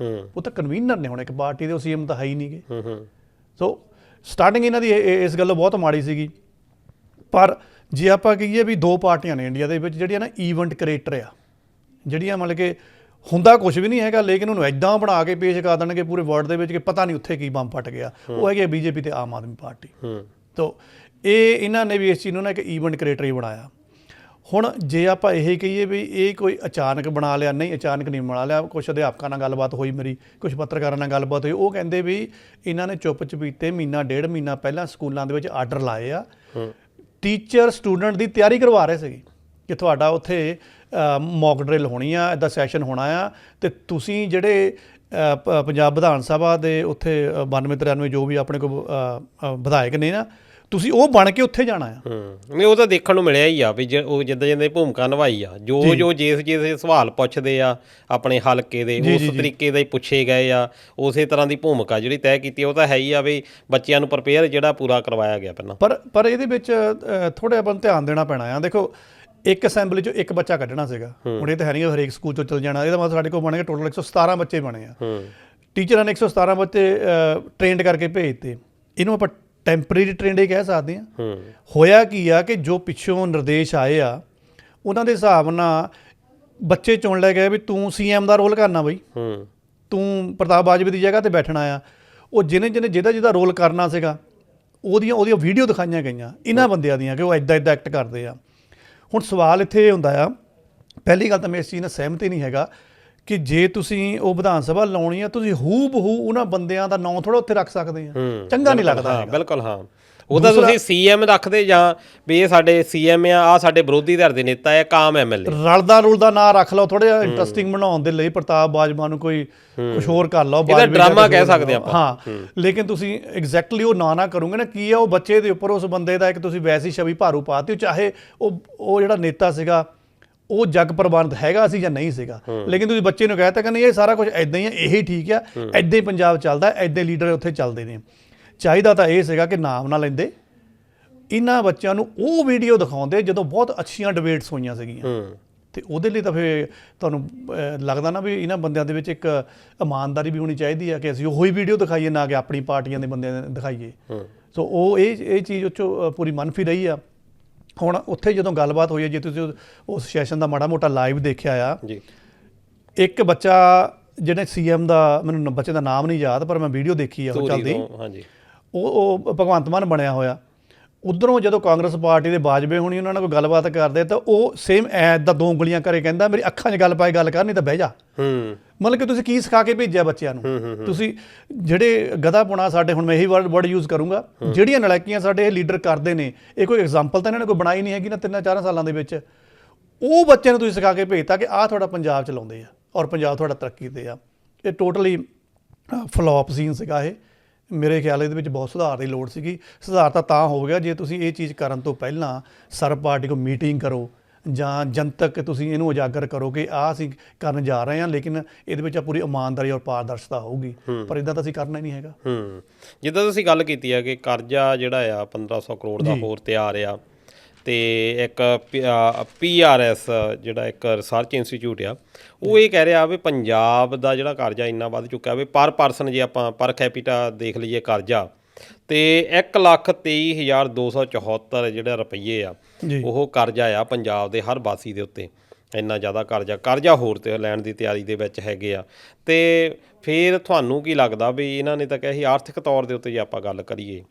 ਹੂੰ। ਉਹ ਤਾਂ ਕਨਵੀਨਰ ਨੇ ਹੁਣ ਇੱਕ ਪਾਰਟੀ ਦੇ ਉਹ ਸੀਐਮ ਤਾਂ ਹੈ ਹੀ ਨਹੀਂਗੇ ਹੂੰ ਹੂੰ। ਸੋ ਸਟਾਰਟਿੰਗ ਇਹਨਾਂ ਦੀ ਇਸ ਗੱਲੋਂ ਬਹੁਤ ਮਾੜੀ ਸੀਗੀ। ਪਰ ਜੇ ਆਪਾਂ ਕਹੀਏ ਵੀ ਦੋ ਪਾਰਟੀਆਂ ਨੇ ਇੰਡੀਆ ਦੇ ਵਿੱਚ ਜਿਹੜੀਆਂ ਨਾ ਈਵੈਂਟ ਕ੍ਰੀਏਟਰ ਆ ਜਿਹੜੀਆਂ ਮਤਲਬ ਕਿ ਹੁੰਦਾ ਕੁਝ ਵੀ ਨਹੀਂ ਹੈਗਾ ਲੇਕਿਨ ਉਹਨੂੰ ਐਦਾਂ ਬਣਾ ਕੇ ਪੇਸ਼ ਕਰ ਦੇਣਗੇ ਪੂਰੇ ਵਰਲਡ ਦੇ ਵਿੱਚ ਕਿ ਪਤਾ ਨਹੀਂ ਉੱਥੇ ਕੀ ਬੰਬ ਫਟ ਗਿਆ। ਉਹ ਹੈਗੇ ਬੀਜੇਪੀ ਤੇ ਆਮ ਆਦਮੀ ਪਾਰਟੀ। ਹੂੰ। ਤੋ ਇਹ ਇਹਨਾਂ ਨੇ ਵੀ ਇਸ ਚੀਜ਼ ਨੂੰ ਨਾ ਇੱਕ ਈਵੈਂਟ ਕ੍ਰੀਏਟਰ ਹੀ ਬਣਾਇਆ। ਹੁਣ ਜੇ ਆਪਾਂ ਇਹ ਕਹੀਏ ਵੀ ਇਹ ਕੋਈ ਅਚਾਨਕ ਬਣਾ ਲਿਆ ਨਹੀਂ ਅਚਾਨਕ ਨਹੀਂ ਬਣਾ ਲਿਆ ਕੁਝ ਅਧਿਆਪਕਾਂ ਨਾਲ ਗੱਲਬਾਤ ਹੋਈ ਮੇਰੀ ਕੁਝ ਪੱਤਰਕਾਰਾਂ ਨਾਲ ਗੱਲਬਾਤ ਹੋਈ ਉਹ ਕਹਿੰਦੇ ਵੀ ਇਹਨਾਂ ਨੇ ਚੁੱਪ ਚਪੀਤੇ ਮਹੀਨਾ ਡੇਢ ਮਹੀਨਾ ਪਹਿਲਾਂ ਸਕੂਲਾਂ ਦੇ ਵਿੱਚ ਆਰਡਰ ਲਾਏ ਆ। ਟੀਚਰ ਸਟੂਡੈਂਟ ਦੀ ਤਿਆਰੀ ਕਰਵਾ ਰਹੇ ਸੀਗੇ ਕਿ ਤੁਹਾਡਾ ਉੱਥੇ ਮੌਕ ਡਰਿਲ ਹੋਣੀ ਆ ਇਹਦਾ ਸੈਸ਼ਨ ਹੋਣਾ ਆ ਤੇ ਤੁਸੀਂ ਜਿਹੜੇ ਪੰਜਾਬ ਵਿਧਾਨ ਸਭਾ ਦੇ ਉੱਥੇ ਅ, 92 93 ਜੋ ਵੀ ਆਪਣੇ ਕੋਲ ਵਿਧਾਇਕ ਨੇ ਨਾ ਤੁਸੀਂ ਉਹ ਬਣ ਕੇ ਉੱਥੇ ਜਾਣਾ ਆ। ਹੂੰ ਨਹੀਂ ਉਹ ਤਾਂ ਦੇਖਣ ਨੂੰ ਮਿਲਿਆ ਹੀ ਆ ਵੀ ਜੇ ਉਹ ਜਿੱਦਾਂ ਜਿੱਦਾਂ ਭੂਮਿਕਾ ਨਿਭਾਈ ਆ ਜੋ ਜੋ। ਜਿਸ ਜਿਸ ਸਵਾਲ ਪੁੱਛਦੇ ਆ ਆਪਣੇ ਹਲਕੇ ਦੇ ਉਸ ਤਰੀਕੇ ਦਾ ਹੀ ਪੁੱਛੇ ਗਏ ਆ ਉਸੇ ਤਰ੍ਹਾਂ ਦੀ ਭੂਮਿਕਾ ਜਿਹੜੀ ਤੈਅ ਕੀਤੀ ਉਹ ਤਾਂ ਹੈ ਹੀ ਆ ਵੀ ਬੱਚਿਆਂ ਨੂੰ ਪ੍ਰਪੇਅਰ ਜਿਹੜਾ ਪੂਰਾ ਕਰਵਾਇਆ ਗਿਆ ਪਹਿਲਾਂ। ਪਰ ਪਰ ਇਹਦੇ ਵਿੱਚ ਥੋੜਾ ਆਪਾਂ ਨੂੰ ਧਿਆਨ ਦੇਣਾ ਪੈਣਾ ਆ। ਦੇਖੋ ਇੱਕ ਅਸੈਂਬਲੀ ਚੋਂ ਇੱਕ ਬੱਚਾ ਕੱਢਣਾ ਸੀਗਾ। ਹੁਣ ਇਹ ਤਾਂ ਹੈ ਨਹੀਂ ਹਰੇਕ ਸਕੂਲ ਚੋਂ ਚਲ ਜਾਣਾ। ਇਹਦਾ ਮਤਲਬ ਸਾਡੇ ਕੋਲ ਬਣੇ ਟੋਟਲ 117 ਬੱਚੇ ਬਣੇ ਆ। ਹੂੰ। ਟੀਚਰਾਂ ਨੇ 117 ਬੱਚੇ ਟ੍ਰੇਨਡ ਕਰਕੇ ਭੇਜਤੇ ਇਹਨੂੰ ਆਪਾਂ ਟੈਂਪਰੇਰੀ ਟ੍ਰੇਨਡ ਹੀ ਕਹਿ ਸਕਦੇ ਆ ਹੂੰ। ਹੋਇਆ ਕੀ ਆ ਕਿ ਜੋ ਪਿੱਛੋਂ ਨਿਰਦੇਸ਼ ਆਏ ਆ ਉਹਨਾਂ ਦੇ ਹਿਸਾਬ ਨਾਲ ਬੱਚੇ ਚੁਣ ਲਏ ਗਏ ਵੀ ਤੂੰ ਸੀਐਮ ਦਾ ਰੋਲ ਕਰਨਾ ਬਈ। ਤੂੰ ਪ੍ਰਤਾਪ ਬਾਜਵੇ ਦੀ ਜਗ੍ਹਾ ਤੇ ਬੈਠਣਾ ਆ। ਉਹ ਜਿਹਨੇ ਜਿਹਨੇ ਜਿਹਦਾ ਜਿਹਦਾ ਰੋਲ ਕਰਨਾ ਸੀਗਾ ਉਹਦੀਆਂ ਉਹਦੀਆਂ ਵੀਡੀਓ ਦਿਖਾਈਆਂ ਗਈਆਂ ਇਹਨਾਂ ਬੰਦਿਆਂ ਦੀਆਂ ਕਿ ਉਹ ਐਦਾਂ ਐਦਾਂ ਐਕਟ ਕਰਦੇ ਆ। ਹੁਣ ਸਵਾਲ ਇੱਥੇ ਇਹ ਹੁੰਦਾ ਆ ਪਹਿਲੀ ਗੱਲ ਤਾਂ ਮੈਂ ਇਸ ਚੀਜ਼ ਨਾਲ ਸਹਿਮਤ ਹੀ ਨਹੀਂ ਹੈਗਾ ਕਿ ਜੇ ਤੁਸੀਂ ਉਹ ਵਿਧਾਨ ਸਭਾ ਲਾਉਣੀ ਆ ਤੁਸੀਂ ਹੂ ਬਹੂ ਉਹਨਾਂ ਬੰਦਿਆਂ ਦਾ ਨਾਂ ਥੋੜਾ ਉੱਥੇ ਰੱਖ ਸਕਦੇ ਆ। ਚੰਗਾ ਨਹੀਂ ਲੱਗਦਾ ਹਾਂ ਬਿਲਕੁਲ ਹਾਂ। ਉਹਦਾ ਤੁਸੀਂ ਸੀਐਮ ਰੱਖਦੇ ਜਾਂ ਵੀ ਇਹ ਸਾਡੇ ਸੀਐਮ ਆ ਆ ਸਾਡੇ ਵਿਰੋਧੀ ਧਿਰ ਦੇ ਨੇਤਾ ਆ ਕਾਮ ਐਮਐਲਏ ਰਲਦਾ ਰੁਲਦਾ ਨਾਂ ਰੱਖ ਲਓ ਥੋੜਾ ਜਿਹਾ ਇੰਟਰਸਟਿੰਗ ਬਣਾਉਣ ਦੇ ਲਈ ਪ੍ਰਤਾਪ ਬਾਜਵਾ ਨੂੰ ਕੋਈ ਕੁਝ ਹੋਰ ਕਰ ਲਓ ਬਾਜਵੇ ਜਾਂ ਡਰਾਮਾ ਕਹਿ ਸਕਦੇ ਲਓ। ਹਾਂ ਲੇਕਿਨ ਤੁਸੀਂ ਐਗਜ਼ੈਕਟਲੀ ਉਹ ਨਾਂ ਨਾ ਕਰੋਗੇ ਨਾ ਕੀ ਆ ਉਹ ਬੱਚੇ ਦੇ ਉੱਪਰ ਉਸ ਬੰਦੇ ਦਾ ਇੱਕ ਤੁਸੀਂ ਵੈਸੀ ਛਵੀ ਭਾਰੂ ਪਾਤੀ ਚਾਹੇ ਉਹ ਉਹ ਜਿਹੜਾ ਨੇਤਾ ਸੀਗਾ ਉਹ ਜਗ ਪ੍ਰਬੰਧ ਹੈਗਾ ਸੀ ਜਾਂ ਨਹੀਂ ਸੀਗਾ। ਲੇਕਿਨ ਤੁਸੀਂ ਬੱਚੇ ਨੂੰ ਕਹਿਤਾ ਕਿ ਨਹੀਂ ਇਹ ਸਾਰਾ ਕੁਝ ਐਦਾਂ ਹੀ ਆ ਇਹੀ ਠੀਕ ਆ ਐਦਾਂ ਹੀ ਪੰਜਾਬ ਚੱਲਦਾ ਐਦਾਂ ਲੀਡਰ ਉੱਥੇ ਚੱਲਦੇ ਨੇ। ਚਾਹੀਦਾ ਤਾਂ ਇਹ ਸੀਗਾ ਕਿ ਨਾਮ ਨਾ ਲੈਂਦੇ। ਇਹਨਾਂ ਬੱਚਿਆਂ ਨੂੰ ਉਹ ਵੀਡੀਓ ਦਿਖਾਉਂਦੇ ਜਦੋਂ ਬਹੁਤ ਅੱਛੀਆਂ ਡਿਬੇਟਸ ਹੋਈਆਂ ਸੀਗੀਆਂ। ਹੂੰ। ਤੇ ਉਹਦੇ ਲਈ ਤਾਂ ਫਿਰ ਤੁਹਾਨੂੰ ਲੱਗਦਾ ਨਾ ਵੀ ਇਹਨਾਂ ਬੰਦਿਆਂ ਦੇ ਵਿੱਚ ਇੱਕ ਇਮਾਨਦਾਰੀ ਵੀ ਹੋਣੀ ਚਾਹੀਦੀ ਹੈ ਕਿ ਅਸੀਂ ਉਹੀ ਵੀਡੀਓ ਦਿਖਾਈਏ ਨਾ ਕਿ ਆਪਣੀ ਪਾਰਟੀਆਂ ਦੇ ਬੰਦਿਆਂ ਦੇ ਦਿਖਾਈਏ। ਹੂੰ। ਸੋ ਉਹ ਇਹ ਇਹ ਚੀਜ਼ ਉਹ 'ਚੋਂ ਅਹ, ਪੂਰੀ ਮੰਨਫੀ ਰਹੀ ਆ। ਹੁਣ ਉੱਥੇ ਜਦੋਂ ਗੱਲਬਾਤ ਹੋਈ ਹੈ ਜੇ ਤੁਸੀਂ ਉਸ ਸੈਸ਼ਨ ਦਾ ਮਾੜਾ ਮੋਟਾ ਲਾਈਵ ਦੇਖਿਆ ਆ ਜੀ। ਇੱਕ ਬੱਚਾ ਜਿਹਨੇ ਸੀਐਮ ਦਾ ਮੈਨੂੰ ਬੱਚੇ ਦਾ ਨਾਮ ਨਹੀਂ ਯਾਦ ਪਰ ਮੈਂ ਵੀਡੀਓ ਦੇਖੀ ਆ ਉਹ ਚੱਲਦੀ। ਹਾਂਜੀ। ਉਹ ਉਹ ਭਗਵੰਤ ਮਾਨ ਬਣਿਆ ਹੋਇਆ। ਉਧਰੋਂ ਜਦੋਂ ਕਾਂਗਰਸ ਪਾਰਟੀ ਦੇ ਬਾਜਵੇ ਹੋਣੀ ਉਹਨਾਂ ਨਾਲ ਕੋਈ ਗੱਲਬਾਤ ਕਰਦੇ ਤਾਂ ਉਹ ਸੇਮ ਐਦਾਂ ਦੋ ਉਂਗਲੀਆਂ ਕਰੇ ਕਹਿੰਦਾ ਮੇਰੀ ਅੱਖਾਂ 'ਚ ਗੱਲ ਪਾਏ ਗੱਲ ਕਰ ਨਹੀਂ ਤਾਂ ਬਹਿ ਜਾ। ਹੂੰ। ਮਤਲਬ ਕਿ ਤੁਸੀਂ ਕੀ ਸਿਖਾ ਕੇ ਭੇਜਿਆ ਬੱਚਿਆਂ ਨੂੰ? ਤੁਸੀਂ ਜਿਹੜੇ ਗਧਾਪੁਣਾ ਸਾਡੇ ਹੁਣ ਮੈਂ ਇਹੀ ਵਰਡ ਵਰਡ ਯੂਜ਼ ਕਰੂੰਗਾ ਜਿਹੜੀਆਂ ਨਲਾਇਕੀਆਂ ਸਾਡੇ ਇਹ ਲੀਡਰ ਕਰਦੇ ਨੇ ਇਹ ਕੋਈ ਐਗਜ਼ਾਮਪਲ ਤਾਂ ਇਹਨਾਂ ਨੇ ਕੋਈ ਬਣਾਈ ਨਹੀਂ ਹੈਗੀ ਨਾ ਤਿੰਨਾਂ ਚਾਰਾਂ ਸਾਲਾਂ ਦੇ ਵਿੱਚ। ਉਹ ਬੱਚਿਆਂ ਨੂੰ ਤੁਸੀਂ ਸਿਖਾ ਕੇ ਭੇਜਤਾ ਕਿ ਆਹ ਤੁਹਾਡਾ ਪੰਜਾਬ ਚਲਾਉਂਦੇ ਆ ਔਰ ਪੰਜਾਬ ਤੁਹਾਡਾ ਤਰੱਕੀ ਤੇ ਆ। ਇਹ ਟੋਟਲੀ ਫਲॉप ਸੀਨ ਸੀਗਾ ਇਹ। ਮੇਰੇ ਖਿਆਲ ਇਹਦੇ ਵਿੱਚ ਬਹੁਤ ਸੁਧਾਰ ਦੀ ਲੋੜ ਸੀਗੀ। ਸੁਧਾਰ ਤਾਂ ਤਾਂ ਹੋ ਗਿਆ ਜੇ ਤੁਸੀਂ ਇਹ ਚੀਜ਼ ਕਰਨ ਤੋਂ ਪਹਿਲਾਂ ਸਰਬ ਪਾਰਟੀ ਕੋ ਮੀਟਿੰਗ ਕਰੋ ਜਾਂ ਜਨਤਕ ਤੁਸੀਂ ਇਹਨੂੰ ਉਜਾਗਰ ਕਰੋ ਕਿ ਆਹ ਅਸੀਂ ਕਰਨ ਜਾ ਰਹੇ ਹਾਂ ਲੇਕਿਨ ਇਹਦੇ ਵਿੱਚ ਪੂਰੀ ਇਮਾਨਦਾਰੀ ਔਰ ਪਾਰਦਰਸ਼ਤਾ ਹੋਊਗੀ। ਪਰ ਇਦਾਂ ਤਾਂ ਅਸੀਂ ਕਰਨਾ ਹੀ ਨਹੀਂ ਹੈਗਾ। ਹੂੰ। ਜਿੱਦਾਂ ਤੁਸੀਂ ਗੱਲ ਕੀਤੀ ਆ ਕਿ ਕਰਜ਼ਾ ਜਿਹੜਾ ਆ 1500 ਕਰੋੜ ਦਾ ਹੋਰ ਤਿਆਰ ਆ ਤੇ ਇੱਕ ਪੀਆਰਐਸ ਜਿਹੜਾ ਇੱਕ ਰਿਸਰਚ ਇੰਸਟੀਚਿਊਟ ਆ ਉਹ ਇਹ ਕਹਿ ਰਿਹਾ ਵੀ ਪੰਜਾਬ ਦਾ ਜਿਹੜਾ ਕਰਜ਼ਾ ਇੰਨਾ ਵੱਧ ਚੁੱਕਾ ਵੀ ਪਰ ਪਰਸਨ ਜੇ ਆਪਾਂ ਪਰ ਕੈਪੀਟਾ ਦੇਖ ਲਈਏ ਕਰਜ਼ਾ ਤੇ 124274 ਜਿਹੜਾ ਰੁਪਈਏ ਆ ਉਹ ਕਰਜ਼ਾ ਆ ਪੰਜਾਬ ਦੇ ਹਰ ਵਾਸੀ ਦੇ ਉੱਤੇ ਇੰਨਾ ਜ਼ਿਆਦਾ ਕਰਜ਼ਾ ਕਰਜ਼ਾ ਹੋਰ ਤੇ ਲੈਣ ਦੀ ਤਿਆਰੀ ਦੇ ਵਿੱਚ ਹੈਗੇ ਆ ਤੇ ਫਿਰ ਤੁਹਾਨੂੰ ਕੀ ਲੱਗਦਾ ਵੀ ਇਹਨਾਂ ਨੇ ਤਾਂ ਕਿਹਾ ਆਰਥਿਕ ਤੌਰ ਦੇ ਉੱਤੇ ਜੇ ਆਪਾਂ ਗੱਲ ਕਰੀਏ